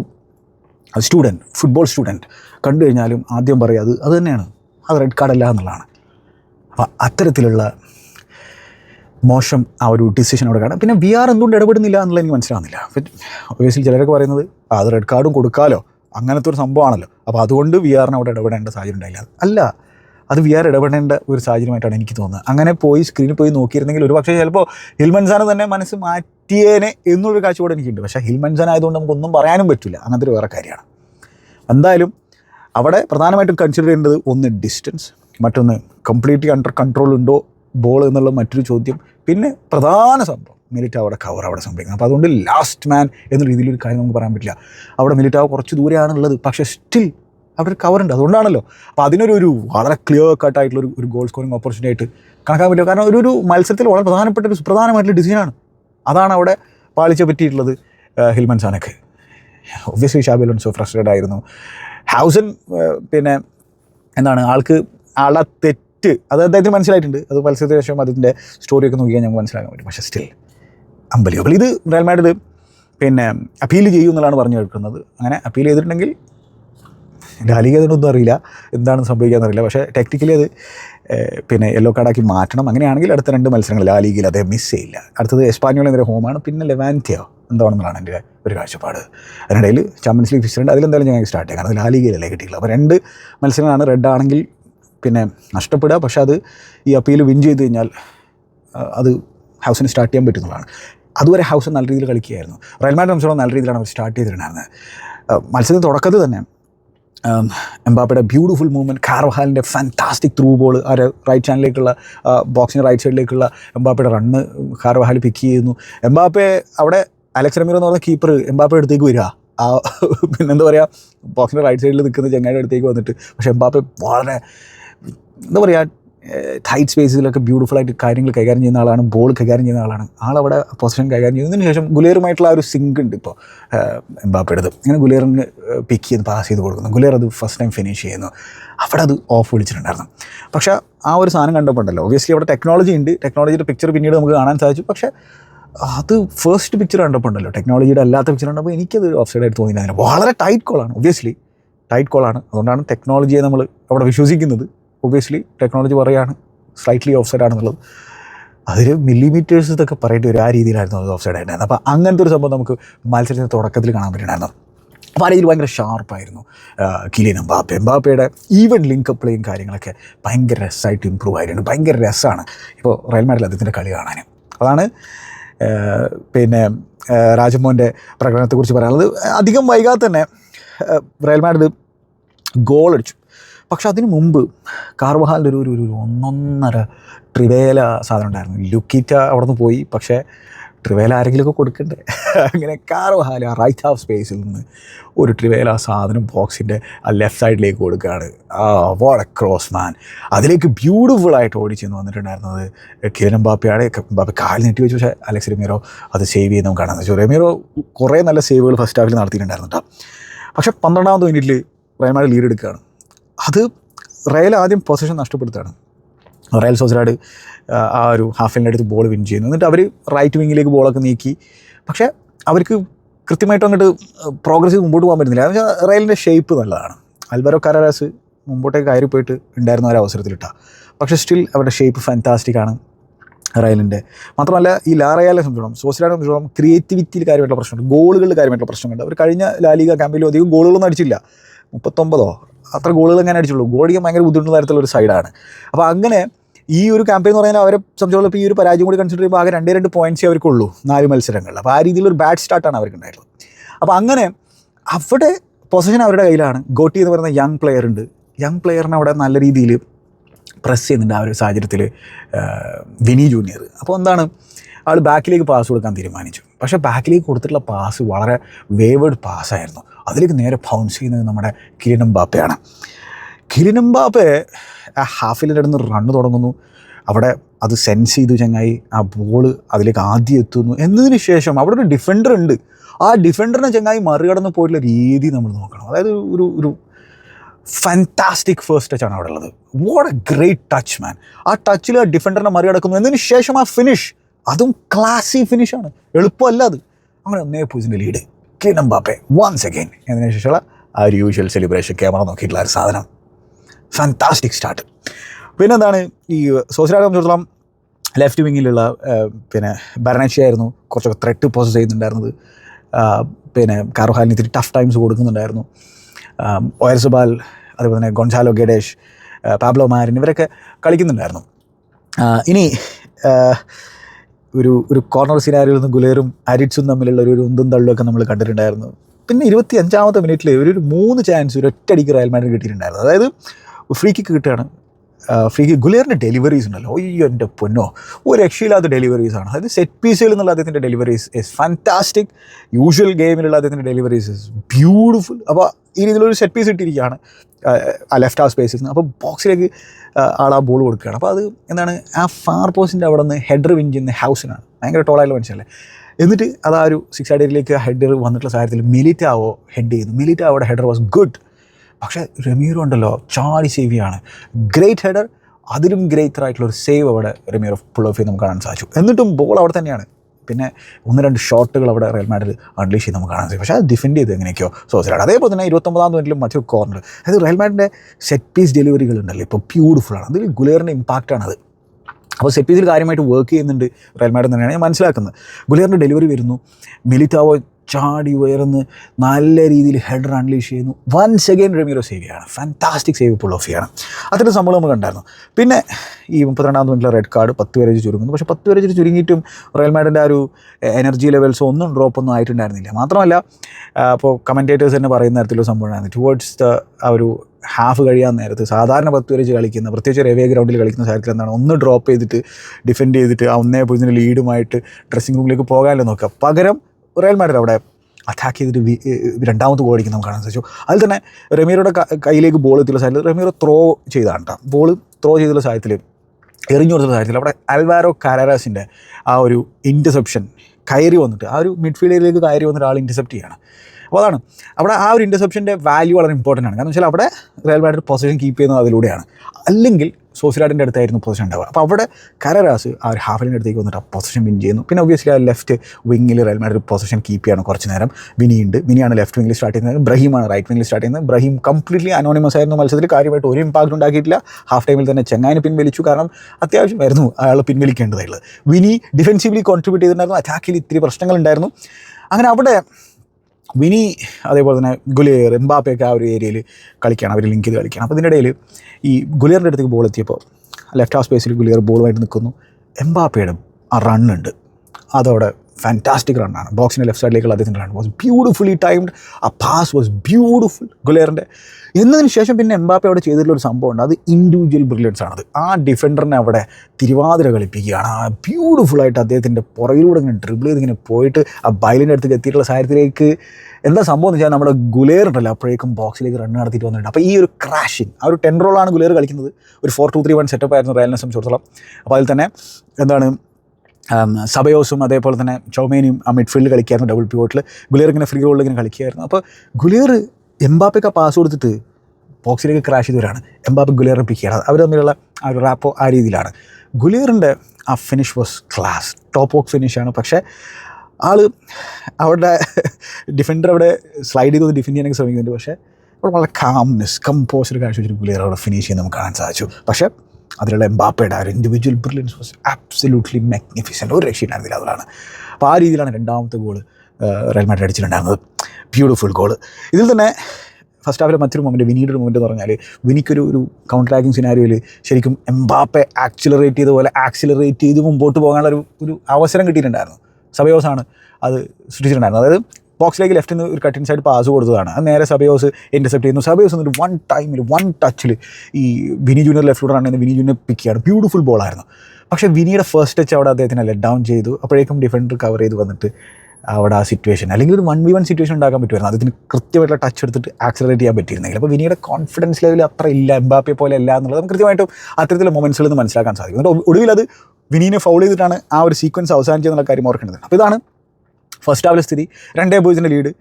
സ്റ്റുഡന്റ് ഫുട്ബോൾ സ്റ്റുഡന്റ് കണ്ടു കഴിഞ്ഞാലും ആദ്യം പറയുക അത് അത് തന്നെയാണ്. അത് റെഡ് കാർഡല്ല എന്നുള്ളതാണ്. അപ്പോൾ അത്തരത്തിലുള്ള മോശം ആ ഒരു ഡിസിഷൻ അവിടെ കാണാം. പിന്നെ വി ആർ എന്തുകൊണ്ട് ഇടപെടുന്നില്ല എന്നുള്ളത് എനിക്ക് മനസ്സിലാവുന്നില്ല. ഒബിയസ്ലി ചിലരൊക്കെ പറയുന്നത് "ആ, അത് റെഡ് കാർഡും കൊടുക്കാമല്ലോ അങ്ങനത്തെ ഒരു സംഭവമാണല്ലോ. അപ്പോൾ അതുകൊണ്ട് വി ആറിന് അവിടെ ഇടപെടേണ്ട സാഹചര്യം ഉണ്ടായില്ല. അല്ല അത് വി ആർ ഇടപെടേണ്ട ഒരു സാഹചര്യമായിട്ടാണ് എനിക്ക് തോന്നുന്നത്. അങ്ങനെ പോയി സ്ക്രീനിൽ പോയി നോക്കിയിരുന്നെങ്കിൽ ഒരു പക്ഷേ ചിലപ്പോൾ ഹിൽമൻസാനെ തന്നെ മനസ്സ് മാറ്റിയേനെ എന്നൊരു കാഴ്ചപ്പാട് എനിക്കുണ്ട്. പക്ഷേ ഹിൽമൻസാൻ ആയതുകൊണ്ട് നമുക്കൊന്നും പറയാനും പറ്റില്ല. അങ്ങനത്തെ ഒരു വേറെ കാര്യമാണ്. എന്തായാലും അവിടെ പ്രധാനമായിട്ടും കൺസിഡർ ചെയ്യേണ്ടത് ഒന്ന് ഡിസ്റ്റൻസ് മറ്റൊന്ന് കംപ്ലീറ്റ്ലി അണ്ടർ കൺട്രോൾ ഉണ്ടോ ബോൾ എന്നുള്ള മറ്റൊരു ചോദ്യം. പിന്നെ പ്രധാന സംഭവം മിലിറ്റാവ് അവിടെ കവർ അവിടെ സംഭവിക്കുന്നത് അപ്പോൾ അതുകൊണ്ട് ലാസ്റ്റ് മാൻ എന്ന രീതിയിലൊരു കാര്യം നമുക്ക് പറയാൻ പറ്റില്ല. അവിടെ മിലിറ്റാവ് കുറച്ച് ദൂരെയാണുള്ളത് പക്ഷേ സ്റ്റിൽ അവിടെ ഒരു കവറുണ്ട് അതുകൊണ്ടാണല്ലോ. അപ്പോൾ അതിനൊരു ഒരു വളരെ ക്ലിയർ കട്ടായിട്ടുള്ള ഒരു ഗോൾ സ്കോറിങ് ഓപ്പർച്യൂണിറ്റി ആയിട്ട് കണക്കാൻ പറ്റില്ല. കാരണം ഒരു ഒരു മത്സരത്തിൽ വളരെ പ്രധാനപ്പെട്ട ഒരു സുപ്രധാനമായിട്ടുള്ള ഡിസിഷനാണ് അതാണ് അവിടെ പാലിച്ച പറ്റിയിട്ടുള്ളത് ഹിൽമൻ സാനക്ക്. ഒബ്വിയസ്ലി ഷാബി അലോൺസോ ഫ്രസ്ട്രേറ്റഡ് ആയിരുന്നു. ഹൗസൻ പിന്നെ എന്താണ് ആൾക്ക് ആളെ തെറ്റ് അത് അദ്ദേഹത്തിന് മനസ്സിലായിട്ടുണ്ട്. അത് മത്സരത്തിന് ശേഷം അതിന്റെ സ്റ്റോറിയൊക്കെ നോക്കിയാൽ ഞങ്ങൾക്ക് മനസ്സിലാക്കാൻ പറ്റും. പക്ഷേ സ്റ്റിൽ അമ്പലിയബിൾ ഇത് റയൽ മാഡ്രിഡ് പിന്നെ അപ്പീൽ ചെയ്യും എന്നുള്ളതാണ് പറഞ്ഞു കേൾക്കുന്നത്. അങ്ങനെ അപ്പീൽ ചെയ്തിട്ടുണ്ടെങ്കിൽ ലാലിക അതിനൊന്നും അറിയില്ല. എന്താണ് സംഭവിക്കുക അറിയില്ല. പക്ഷേ ടെക്നിക്കലി അത് പിന്നെ യെല്ലോ കാർഡാക്കി മാറ്റണം. അങ്ങനെയാണെങ്കിൽ അടുത്ത രണ്ട് മത്സരങ്ങൾ ലാലിഗയിൽ അതേ മിസ് ചെയ്യില്ല. അടുത്തത് എസ്പാനിയോളെതിരെ ഹോമാണ് പിന്നെ ലെവാന്റിയോ എന്താണെന്നുള്ളതാണ് എന്റെ ഒരു കാഴ്ചപ്പാട്. അതിനിടയിൽ ചാമ്പ്യൻസ് ലീഗ് ഫിക്സറുണ്ട് അതിലെന്തായാലും ഞങ്ങൾക്ക് സ്റ്റാർട്ട് ചെയ്യാം. കാരണം ലാലിഗയിലല്ലേ കിട്ടിയില്ല അപ്പോൾ രണ്ട് മത്സരങ്ങളാണ്. റെഡ് ആണെങ്കിൽ പിന്നെ നഷ്ടപ്പെടുക. പക്ഷേ അത് ഈ അപ്പീൽ വിൻ ചെയ്ത് കഴിഞ്ഞാൽ അത് ഹൗസിന് സ്റ്റാർട്ട് ചെയ്യാൻ പറ്റുന്നതാണ്. അതുവരെ ഹൗസ് നല്ല രീതിയിൽ കളിക്കുകയായിരുന്നു. റയൽ സംബന്ധിച്ചോളം നല്ല രീതിയിലാണ് അവർ സ്റ്റാർട്ട് ചെയ്തിട്ടുണ്ടായിരുന്നത്. മത്സരത്തിന് തുടക്കത്തിൽ തന്നെ എംബാപ്പയുടെ ബ്യൂട്ടിഫുൾ മൂവ്മെന്റ് കാർവഹാലിന്റെ ഫാന്റാസ്റ്റിക് ത്രൂ ബോൾ ആ റൈറ്റ് ഹാൻഡിലേക്കുള്ള ബോക്സിന്റെ റൈറ്റ് സൈഡിലേക്കുള്ള എംബാപ്പയുടെ റണ്ണ് കാർവഹാൽ പിക്ക് ചെയ്യുന്നു. എംബാപ്പെ അവിടെ അലക്സ് റമീർ എന്ന് പറഞ്ഞ കീപ്പർ എംബാപ്പയുടെ അടുത്തേക്ക് വരിക. ആ പിന്നെന്താ പറയുക ബോക്സിന്റെ റൈറ്റ് സൈഡിൽ നിൽക്കുന്ന ചങ്ങായുടെ അടുത്തേക്ക് വന്നിട്ട് പക്ഷേ എംബാപ്പെ വളരെ എന്താ പറയുക ടൈറ്റ് സ്പേസിലൊക്കെ ബ്യൂട്ടിഫുൾ ആയിട്ട് കാര്യങ്ങൾ കൈകാര്യം ചെയ്യുന്ന ആളാണ് ബോൾ കൈകാര്യം ചെയ്യുന്ന ആളാണ്. ആളവിടെ പൊസിഷൻ കൈകാര്യം ചെയ്യുന്നതിന് ശേഷം ഗുലേറുമായിട്ടുള്ള ആ ഒരു സിങ്ക് ഉണ്ട് ഇപ്പോൾ എംബാപ്പെടുത്ത് ഇങ്ങനെ ഗുലേറിന് പിക്ക് ചെയ്ത് പാസ് ചെയ്ത് കൊടുക്കുന്നു. ഗുലേർ അത് ഫസ്റ്റ് ടൈം ഫിനിഷ് ചെയ്യുന്നു. അവിടെ അത് ഓഫ് വിളിച്ചിട്ടുണ്ടായിരുന്നു. പക്ഷേ ആ ഒരു സാധനം കണ്ടപ്പോൾ ഉണ്ടല്ലോ. ഒബിയസ്ലി അവിടെ ടെക്നോളജി ഉണ്ട്. ടെക്നോളജിയുടെ പിക്ചർ പിന്നീട് നമുക്ക് കാണാൻ സാധിച്ചു. പക്ഷേ അത് ഫസ്റ്റ് പിക്ചർ കണ്ടപ്പോൾ ഉണ്ടല്ലോ. ടെക്നോളജിയുടെ അല്ലാത്ത പിക്ചർ കണ്ടപ്പോൾ എനിക്കത് ഓഫ് സൈഡായിട്ട് തോന്നിയില്ല. വളരെ ടൈറ്റ് കോളാണ് ഒബിയസ്ലി ടൈറ്റ് കോളാണ് അതുകൊണ്ടാണ് ടെക്നോളജിയെ നമ്മൾ അവിടെ വിശ്വസിക്കുന്നത്. ഒബിയസ്ലി ടെക്നോളജി പറയുകയാണ് സ്ലൈറ്റ്ലി ഓഫ് സൈഡ് ആണെന്നുള്ളത്. അതിൽ മില്ലിമീറ്റേഴ്സ് ഇതൊക്കെ പറയേണ്ടി വരും ആ രീതിയിലായിരുന്നു അത് ഓഫ് സൈഡ് ആയിട്ടുണ്ടായിരുന്നത്. അപ്പോൾ അങ്ങനത്തെ ഒരു സംഭവം നമുക്ക് മത്സരത്തിന്റെ തുടക്കത്തിൽ കാണാൻ പറ്റുന്നുണ്ടായിരുന്നു അപ്പോൾ ആ രീതിയിൽ ഭയങ്കര ഷാർപ്പായിരുന്നു കിലിയൻ എംബാപ്പ. എംബാപ്പയുടെ ഈവൻ ലിങ്ക് പ്ലേയും കാര്യങ്ങളൊക്കെ ഭയങ്കര രസമായിട്ട് ഇമ്പ്രൂവ് ആയിട്ടുണ്ട്. ഭയങ്കര രസമാണ്. ഇപ്പോൾ റയൽ മാഡിൽ അദ്ദേഹത്തിന്റെ കളി കാണാൻ. അതാണ് പിന്നെ രാജമോഹന്റെ പ്രകടനത്തെക്കുറിച്ച് പറയാനുള്ളത്. അധികം വൈകാതെ തന്നെ റയൽ മാഡിൽ ഗോൾ അടിച്ചു. പക്ഷെ അതിനു മുമ്പ് കാർവഹാലിന്റെ ഒരു ഒരു ഒന്നൊന്നര ട്രിവേല സാധനം ഉണ്ടായിരുന്നു. ലുക്കിറ്റ അവിടെ നിന്ന് പോയി. പക്ഷേ ട്രിവേല ആരെങ്കിലുമൊക്കെ കൊടുക്കണ്ടേ? അങ്ങനെ കാർവഹാൽ ആ റൈറ്റ് ഹാഫ് സ്പേസിൽ നിന്ന് ഒരു ട്രിവേല സാധനം ബോക്സിന്റെ ആ ലെഫ്റ്റ് സൈഡിലേക്ക് കൊടുക്കുകയാണ്. ആ വാട്ട് എ ക്രോസ് മാൻ അതിലേക്ക് ബ്യൂട്ടിഫുൾ ആയിട്ട് ഓടിച്ചെന്ന് വന്നിട്ടുണ്ടായിരുന്നത് കിരൺ ബാപ്പയാണ്. ബാപ്പ കാൽ നീട്ടി വെച്ച്. പക്ഷേ അലക്സ് റെമീറോ അത് സേവ് ചെയ്യുന്ന നമുക്ക് കാണാൻ വെച്ചു റെമീറോ കുറേ നല്ല സേവുകൾ ഫസ്റ്റ് ഹാഫിൽ നടത്തിയിട്ടുണ്ടായിരുന്നു കേട്ടോ. പക്ഷേ പന്ത്രണ്ടാമത്തെ മിനിറ്റിൽ റയൽമാർ ലീഡ് എടുക്കുകയാണ്. അത് റയൽ ആദ്യം പൊസിഷൻ നഷ്ടപ്പെടുത്തുകയാണ്. റയൽ സോസിലാട് ആ ഒരു ഹാഫിന്റെ അടുത്ത് ബോൾ വിൻ ചെയ്യുന്നു. എന്നിട്ട് അവർ റൈറ്റ് വിങ്ങിലേക്ക് ബോളൊക്കെ നീക്കി. പക്ഷേ അവർക്ക് കൃത്യമായിട്ട് അങ്ങോട്ട് പ്രോഗ്രസ് മുമ്പോട്ട് പോകാൻ പറ്റുന്നില്ല. എന്ന് വെച്ചാൽ റയലിന്റെ ഷേപ്പ് നല്ലതാണ്. അൽബരോ കരാരാസ് മുമ്പോട്ടേക്ക് കയറി പോയിട്ട് ഉണ്ടായിരുന്ന ഒരു അവസരത്തിലിട്ടാ. പക്ഷേ സ്റ്റിൽ അവരുടെ ഷേപ്പ് ഫാന്റാസ്റ്റിക് ആണ് റയലിന്റെ മാത്രമല്ല ഈ ലാറയാലെ സംബന്ധിച്ചോളം സോസിലാനെ സംബന്ധിച്ചോളം ക്രിയേറ്റിവിറ്റിയിൽ കാര്യമായിട്ടുള്ള പ്രശ്നമുണ്ട്. ഗോളുകളിൽ കാര്യമായിട്ടുള്ള പ്രശ്നമുണ്ട്. അവർ കഴിഞ്ഞ ലാലിക ക്യാമ്പിലും അധികം ഗോളുകളൊന്നും അടിച്ചില്ല. മുപ്പത്തൊമ്പതോ അത്ര ഗോളുകൾ എങ്ങനെ അടിച്ചുള്ളൂ. ഗോൾ അടിക്കാൻ ഭയങ്കര ബുദ്ധിമുട്ടുള്ള തരത്തിലുള്ള ഒരു സൈഡാണ് അപ്പോൾ അങ്ങനെ ഈ ഒരു ക്യാമ്പയിൻ എന്ന് പറഞ്ഞാൽ അവരെ സംബന്ധിച്ചോളം ഇപ്പോൾ ഈ ഒരു പരാജയം കൂടി കൺസിഡർ ചെയ്യുമ്പോൾ ആകെ രണ്ടേ രണ്ട് പോയിന്റ്സേ അവർക്കുള്ളൂ നാല് മത്സരങ്ങളിൽ. അപ്പോൾ ആ രീതിയിൽ ഒരു ബാഡ് സ്റ്റാർട്ടാണ് അവർക്ക് ഉണ്ടായിട്ടുള്ളത് അപ്പോൾ അങ്ങനെ അവിടെ പൊസിഷൻ അവരുടെ കയ്യിലാണ്. ഗോട്ടി എന്ന് പറയുന്ന യങ് പ്ലെയർ ഉണ്ട്. യങ് പ്ലെയറിനെ അവിടെ നല്ല രീതിയിൽ പ്രസ് ചെയ്യുന്നുണ്ട് ആ ഒരു സാഹചര്യത്തിൽ വിനി ജൂനിയർ അപ്പോൾ എന്താണ്? ആൾ ബാക്കിലേക്ക് പാസ് കൊടുക്കാൻ തീരുമാനിച്ചു. പക്ഷേ ബാക്കിലേക്ക് കൊടുത്തിട്ടുള്ള പാസ് വളരെ വേവേഡ് പാസ്സായിരുന്നു അതിലേക്ക് നേരെ ബൗൺസ് ചെയ്യുന്നത് നമ്മുടെ കിരീടം ബാപ്പയാണ് കിരീടം ബാപ്പെ ആ ഹാഫിലിന്റെ അടുത്ത് റണ്ണ് തുടങ്ങുന്നു. അവിടെ അത് സെൻസ് ചെയ്തു ചങ്ങായി ആ ബോൾ അതിലേക്ക് ആദ്യം എത്തുന്നു. എന്നതിന് ശേഷം അവിടെ ഒരു ഡിഫൻഡർ ഉണ്ട്. ആ ഡിഫൻഡറിനെ ചങ്ങായി മറികടന്ന് പോയിട്ടുള്ള രീതി നമ്മൾ നോക്കണം. അതായത് ഒരു ഒരു ഫാന്റാസ്റ്റിക് ഫസ്റ്റ് ടച്ചാണ് അവിടെ ഉള്ളത്. What a great touch man ആ ടച്ചിൽ ആ ഡിഫൻഡറിനെ മറികടക്കുന്നു. എന്നതിന് ശേഷം ആ ഫിനിഷ് അതും ക്ലാസി ഫിനിഷാണ് എളുപ്പമല്ല അത്. അങ്ങനെ ഒന്നേ പൂജ്യന്റെ ലീഡ് കിണം ബാപ്പെ. വൺസ് അഗെയിൻ അതിനുശേഷമുള്ള ശേഷമുള്ള ആ ഒരു യൂഷ്വൽ സെലിബ്രേഷൻ ക്യാമറ നോക്കിയിട്ടുള്ള ഒരു സാധനം. ഫാന്റാസ്റ്റിക് സ്റ്റാർട്ട് പിന്നെ എന്താണ് ഈ സോസിലാരെ സംബന്ധിച്ചിടത്തോളം ലെഫ്റ്റ് വിങ്ങിലുള്ള പിന്നെ ബരണാച്ചി ആയിരുന്നു. കുറച്ചൊക്കെ ത്രെട്ട് പോസസ് ചെയ്യുന്നുണ്ടായിരുന്നത്. പിന്നെ കാർഹാലിന് ഇത്തിരി ടഫ് ടൈംസ് കൊടുക്കുന്നുണ്ടായിരുന്നു. ഒയർസുബാൽ അതുപോലെ തന്നെ ഗൊൺസാലോ ഗഡേഷ് പാബ്ലോ മാരിൻ ഇവരൊക്കെ കളിക്കുന്നുണ്ടായിരുന്നു. ഇനി ഒരു ഒരു കോർണർ സിനാരിയിൽ നിന്ന് ഗുലേറും അരിറ്റ്സും തമ്മിലുള്ള ഒരു ഉന്തും തള്ളുമൊക്കെ നമ്മൾ കണ്ടിട്ടുണ്ടായിരുന്നു. പിന്നെ ഇരുപത്തി അഞ്ചാമത്തെ മിനിറ്റിൽ ഒരു ഒരു മൂന്ന് ചാൻസ് ഒരു ഒറ്റയടിക്ക് റയൽ മാഡ്രിഡ് കിട്ടിയിട്ടുണ്ടായിരുന്നു. അതായത് ഫ്രീ കിക്ക് കിട്ടുകയാണ്. ഫ്രീ കിക്ക് ഗുലേറിന്റെ ഡെലിവറീസ് ഉണ്ടല്ലോ. ഒയ്യോ എന്റെ പൊന്നോ. ഒരു രക്ഷയില്ലാത്ത ഡെലിവറീസ് ആണ്. അതായത് സെറ്റ് പീസുകളിൽ നിന്നുള്ള അദ്ദേഹത്തിന്റെ ഡെലിവറീസ് ഇസ് ഫാന്റാസ്റ്റിക് യൂഷ്വൽ ഗെയിമിലുള്ള അദ്ദേഹത്തിന്റെ ഡെലിവറീസ് ഇസ് ബ്യൂട്ടിഫുൾ അപ്പോൾ ഈ രീതിയിലൊരു സെറ്റ് പീസ് ഇട്ടിരിക്കുകയാണ്. ലെഫ്റ്റ് ആ സ്പേസിൽ നിന്ന്. അപ്പോൾ ബോക്സിലേക്ക് ആൾ ആ ബോൾ കൊടുക്കുകയാണ്. അപ്പോൾ അത് എന്താണ് ആ ഫാർ പോസ്റ്റിന്റെ അവിടെ നിന്ന് ഹെഡർ വിൻ ചെയ്യുന്ന ഹൗസിനാണ് ഭയങ്കര ടോളായുള്ള മനുഷ്യല്ലേ എന്നിട്ട് അത് ആ ഒരു സിക്സ് ആഡിലേക്ക് ഹെഡർ വന്നിട്ടുള്ള സാഹചര്യത്തിൽ മിലിറ്റാവോ ഹെഡ് ചെയ്യുന്നു. മിലിറ്റാവോടെ ഹെഡർ വാസ് ഗുഡ് പക്ഷേ റമീറോ ഉണ്ടല്ലോ ചാടി സേവിയാണ് ഗ്രേറ്റ് ഹെഡർ അതിലും ഗ്രേറ്റർ ആയിട്ടുള്ള ഒരു സേവ് അവിടെ റെമീറോ പുൾ ഓഫ് നമുക്ക് കാണാൻ സാധിച്ചു. എന്നിട്ടും ബോൾ അവിടെ തന്നെയാണ്. പിന്നെ ഒന്ന് രണ്ട് ഷോട്ടുകൾ അവിടെ റയൽ മാഡിൽ അൺലീഷ് ചെയ്ത് നമുക്ക് കാണാൻ സാധിക്കും. പക്ഷേ അത് ഡിഫെൻഡ് ചെയ്ത് എങ്ങനെയൊക്കെയോ സോസിലാണ് അതേപോലെ തന്നെ ഇരുപത്തൊമ്പതാം മിനിറ്റിലും മറ്റൊരു കോർണർ അതായത് റയൽ മാഡിന്റെ സെറ്റ് പീസ് ഡെലിവറികൾ ഉണ്ടല്ലോ ഇപ്പോൾ ആണ്. അതിൽ ഗുലേറിന്റെ അത്. അപ്പോൾ സെറ്റ് പീസിൽ കാര്യമായിട്ട് വർക്ക് ചെയ്യുന്നുണ്ട് റയൽ മാഡ്രിഡ് തന്നെയാണ് ഞാൻ മനസ്സിലാക്കുന്നത്. ഗുലേറിന്റെ ഡെലിവറി വരുന്നു. മിലിറ്റാവോ ചാടി ഉയർന്ന് നല്ല രീതിയിൽ ഹെഡർ അൺലീഷ് ചെയ്യുന്നു. വൺ സെക്കൻഡ് റെമീറോ സേവിയാണ് ഫാന്റാസ്റ്റിക് സേവ് ചെയ്യാണ്. അത്തരം സംഭവം നമുക്ക് ഉണ്ടായിരുന്നു പിന്നെ ഈ മുപ്പത്തിരണ്ടാമത് മിനിറ്റിലെ റെഡ് കാർഡ് പത്ത് വരെ ചുരുങ്ങുന്നു. പക്ഷേ പത്ത് വരെ ചുരുങ്ങിയിട്ടും റയൽ മാഡിന്റെ ആ ഒരു എനർജി ലെവൽസ് ഒന്നും ഡ്രോപ്പ് ഒന്നും ആയിട്ടുണ്ടായിരുന്നില്ല. മാത്രമല്ല അപ്പോൾ കമന്റേറ്റേഴ്സ് തന്നെ പറയുന്ന തരത്തിലുള്ള സംഭവമാണ് ടുവേർഡ്സ് ദ ആ ഒരു ഹാഫ് കഴിയാൻ നേരത്ത് സാധാരണ പത്ത് വരെ കളിക്കുന്ന പ്രത്യേകിച്ച് റെവേ ഗ്രൗണ്ടിൽ കളിക്കുന്ന സാഹചര്യത്തിൽ എന്താണ്? ഒന്ന് ഡ്രോപ്പ് ചെയ്തിട്ട് ഡിഫെൻഡ് ചെയ്തിട്ട് ആ ഒന്നേ പൂജ്യത്തിന് ലീഡുമായിട്ട് ഡ്രസ്സിംഗ് റൂമിലേക്ക് പോകാനല്ലോ നോക്കുക. പകരം റയൽ മാഡ്രിഡ് അവിടെ അറ്റാക്ക് ചെയ്തിട്ട് രണ്ടാമത്തെ ഗോൾ അടിക്കുന്ന നമുക്ക് കാണാൻ സാധിച്ചു അതിൽ തന്നെ റമീറോയുടെ കയ്യിലേക്ക് ബോൾ എത്തിയുള്ള സാഹചര്യത്തിൽ റെമീറോ ത്രോ ചെയ്താണ് കേട്ടോ ബോൾ ത്രോ ചെയ്തുള്ള സാഹചര്യത്തിൽ എറിഞ്ഞു കൊടുത്ത സാഹചര്യത്തിൽ അവിടെ അൽവാരോ കാരാസിന്റെ ആ ഒരു ഇന്റർസെപ്ഷൻ കയറി വന്നിട്ട് ആ ഒരു മിഡ്ഫീൽഡിലേക്ക് കയറി വന്നിട്ട് ആൾ ഇന്റർസെപ്റ്റ് ചെയ്യാണ്. അപ്പോൾ അതാണ്. അവിടെ ആ ഒരു ഇന്റർസെപ്ഷന്റെ വാല്യൂ വളരെ ഇമ്പോർട്ടന്റ് ആണ്. കാരണം വെച്ചാൽ അവിടെ റയൽ മാഡ്രിഡ് പൊസിഷൻ കീപ്പ് ചെയ്യുന്നത് അതിലൂടെയാണ്. അല്ലെങ്കിൽ സോസിലാഡിന്റെ അടുത്തായിരുന്നു പൊസിഷൻ ഉണ്ടാവുക. അപ്പോൾ അവിടെ കരരാസ് ആ ഒരു ഹാഫിന്റെ അടുത്തേക്ക് വന്നിട്ട് ആ പൊസിഷൻ വിൻ ചെയ്യുന്നു. പിന്നെ ഒബ്വിയസ്ലി ആ ലെഫ്റ്റ് വിങ്ങിൽ റയൽ ഒരു പൊസിഷൻ കീപ്പ് ചെയ്യണം കുറച്ച് നേരം. വിനിയുണ്ട്. വിനിയാണ് ലെഫ്റ്റ് വിങ്ങിൽ സ്റ്റാർട്ട് ചെയ്യുന്നത്. ബ്രഹീമാണ് റൈറ്റ് വിങ്ങിൽ സ്റ്റാർട്ട് ചെയ്യുന്നത്. ബ്രഹീം കംപ്ലീറ്റ്ലി അനോണിമസ് ആയിരുന്നു മത്സരത്തിൽ. കാര്യമായിട്ട് ഒരു ഇമ്പാക്റ്റ് ഉണ്ടാക്കിയിട്ടില്ല. ഹാഫ് ടൈമിൽ തന്നെ ചെങ്ങായിനെ പിൻവലിച്ചു. കാരണം അത്യാവശ്യമായിരുന്നു അയാൾ പിൻവലിക്കേണ്ടതായിട്ടുള്ളത് വിനി ഡിഫെൻസീവ്ലി കോൺട്രിബ്യൂട്ട് ചെയ്തിട്ടുണ്ടായിരുന്നു. അറ്റാക്കിൽ ഇത്തിരി പ്രശ്നങ്ങളുണ്ടായിരുന്നു. അങ്ങനെ അവിടെ വിനി അതേപോലെ തന്നെ ഗുലിയർ എംബാപ്പയൊക്കെ ആ ഒരു ഏരിയയിൽ കളിക്കുകയാണ് അവർ ലിങ്ക് ചെയ്ത് കളിക്കുകയാണ്. അപ്പോൾ ഇതിന്റെ ഇടയിൽ ഈ ഗുലിയറിന്റെ അടുത്തേക്ക് ബോൾ എത്തിയപ്പോൾ ലെഫ്റ്റ് ഹാഫ് സ്പേസിൽ ഗുലിയർ ബോളുമായിട്ട് നിൽക്കുന്നു. എംബാപ്പയുടെ ആ റണ്ണുണ്ട് അതവിടെ ഫാന്റാസ്റ്റിക് റണ്ണാണ് ബോക്സിന്റെ ലെഫ്റ്റ് സൈഡിലേക്കുള്ള അദ്ദേഹത്തിന്റെ റൺ വാസ് ബ്യൂട്ടിഫുള്ളി ടൈംഡ് ആ പാസ് വാസ് ബ്യൂട്ടിഫുൾ ഗുലേറിന്റെ എന്നതിന് ശേഷം പിന്നെ എംബാപ്പ അവിടെ ചെയ്തിട്ടുള്ളൊരു സംഭവമുണ്ട് അത് ഇൻഡിവിജ്വൽ ബ്രില്യൻസ് ആണത് ആ ഡിഫൻഡറിനെ അവിടെ തിരുവാതിര കളിപ്പിക്കുകയാണ്. ആ ബ്യൂട്ടിഫുള്ളായിട്ട് അദ്ദേഹത്തിന്റെ പുറകിലൂടെ ഇങ്ങനെ ഡ്രിബിൾ ചെയ്ത് ഇങ്ങനെ പോയിട്ട് ആ ബൈലിന്റെ അടുത്തേക്ക് എത്തിയിട്ടുള്ള സാഹചര്യത്തിലേക്ക് എന്താ സംഭവം എന്ന് വെച്ചാൽ നമ്മുടെ ഗുലേർ അപ്പോഴേക്കും ബോക്സിലേക്ക് റൺ നടത്തിയിട്ട് വന്നിട്ടുണ്ട്. അപ്പോൾ ഈ ഒരു ക്രാഷിങ് ആ ഒരു ടെൻ റോളാണ് ഗുലേർ കളിക്കുന്നത്. ഒരു four two three one setup ആയിരുന്നു റയലിനെ സംബന്ധിച്ചിടത്തോളം. അപ്പോൾ അതിൽ തന്നെ എന്താണ് സബയോസും അതേപോലെ തന്നെ ചൗമേനിയും ആ മിഡ്ഫീൽഡിൽ കളിക്കായിരുന്നു ഡബിൾ പിവോട്ടിൽ ഗുലിയർ ഇങ്ങനെ ഫ്രീ റോളിൽ ഇങ്ങനെ കളിക്കുകയായിരുന്നു അപ്പോൾ ഗുലിയർ എംബാപ്പയ്ക്ക് പാസ് കൊടുത്തിട്ട് ബോക്സിലേക്ക് ക്രാഷ് ചെയ്തവരാണ്. എംബാപ്പ ഗുലേറിനെ പിക്ക് ചെയ്യണം അവർ തമ്മിലുള്ള ആ ഒരു റാപ്പോ ആ രീതിയിലാണ്. ഗുലേറിന്റെ ആ finish was class top of ഫിനിഷാണ് പക്ഷേ ആൾ അവരുടെ *laughs* ഡിഫൻഡർ അവിടെ സ്ലൈഡ് ചെയ്ത് ഡിഫെൻഡ് ചെയ്യാനൊക്കെ ശ്രമിക്കുന്നുണ്ട്. പക്ഷേ അവിടെ വളരെ കാംനെസ് കമ്പോസർ കാഴ്ച വെച്ചിട്ട് ഗുലേർ അവിടെ ഫിനിഷ് ചെയ്യാൻ നമുക്ക് കാണാൻ സാധിച്ചു. പക്ഷേ അതിലുള്ള എംബാപ്പയുടെ ആ ഒരു individual brilliance was absolutely magnificent ഒരു രക്ഷയുണ്ടായിരുന്നില്ല അതിലാണ്. അപ്പോൾ ആ രീതിയിലാണ് രണ്ടാമത്തെ ഗോൾ റയൽ മാഡ്രിഡ് അടിച്ചിട്ടുണ്ടായിരുന്നത്. ബ്യൂട്ടിഫുൾ ഗോൾ ഇതിൽ തന്നെ ഫസ്റ്റ് ഹാഫിലെ മറ്റൊരു മൊമെന്റ് വിനീഡ് ഒരു മൊമെന്റ് എന്ന് പറഞ്ഞാൽ വിനിക്കൊരു ഒരു കൗണ്ടർ ആക്കിങ് സിനാരിയോയിൽ ശരിക്കും എംബാപ്പെ ആക്സിലറേറ്റ് ചെയ്ത പോലെ ആക്സിലറേറ്റ് ചെയ്ത് മുമ്പോട്ട് പോകാനുള്ള ഒരു ഒരു അവസരം കിട്ടിയിട്ടുണ്ടായിരുന്നു. സബയോസാണ് അത് സൃഷ്ടിച്ചിട്ടുണ്ടായിരുന്നത്. അതായത് ബോക്സിലേക്ക് ലെഫ്റ്റിൽ നിന്ന് ഒരു കട്ടിൻ സൈഡ് പാസ് കൊടുത്തതാണ്. അത് നേരെ സബയോസ് ഇന്റർസെപ്റ്റ് ചെയ്യുന്നു. സബയോസ് എന്നിട്ട് വൺ ടൈമിൽ വൺ ടച്ചിൽ ഈ വിനി ജൂനിയർ ലെഫ്റ്റ് ചെയ്യുന്ന വിനി ജൂനിയർ പിക്ക് ചെയ്യാണ്. ബ്യൂട്ടിഫുൾ ബോളായിരുന്നു പക്ഷേ വിനിയുടെ ഫസ്റ്റ് ടച്ച് അവിടെ അദ്ദേഹത്തിനെ ലെറ്റ് ഡൗൺ ചെയ്തു. അപ്പോഴേക്കും ഡിഫൻഡർ കവർ ചെയ്ത് വന്നിട്ട് അവിടെ ആ സിറ്റുവേഷൻ അല്ലെങ്കിൽ ഒരു വൺ വി വൺ സിറ്റുവേഷൻ ഉണ്ടാക്കാൻ പറ്റുമായിരുന്നു. അതിന് കൃത്യമായിട്ടുള്ള ടച്ച് എടുത്തിട്ട് ആക്സലറേറ്റ് ചെയ്യാൻ പറ്റിയിരുന്നെങ്കിൽ. അപ്പോൾ വിനിയുടെ കോൺഫിഡൻസ് ലെവൽ അത്ര ഇല്ല എംബാപ്പയെ പോലെ അല്ല എന്നുള്ളത് നമുക്ക് കൃത്യമായിട്ടും അത്തരത്തിലുള്ള മൊമെന്റ്സിൽ നിന്ന് മനസ്സിലാക്കാൻ സാധിക്കും. ഒടുവിൽ അത് വിനീനെ ഫൗൾ ചെയ്തിട്ടാണ് ആ ഒരു സീക്വൻസ് അവസാനിച്ചതെന്നുള്ള കാര്യം ഓർക്കേണ്ടത് അപ്പോൾ ഇതാണ് ഫസ്റ്റ് ഹാഫിലെ സ്ഥിതി രണ്ടേ ബോയ്സിന്റെ ലീഡ്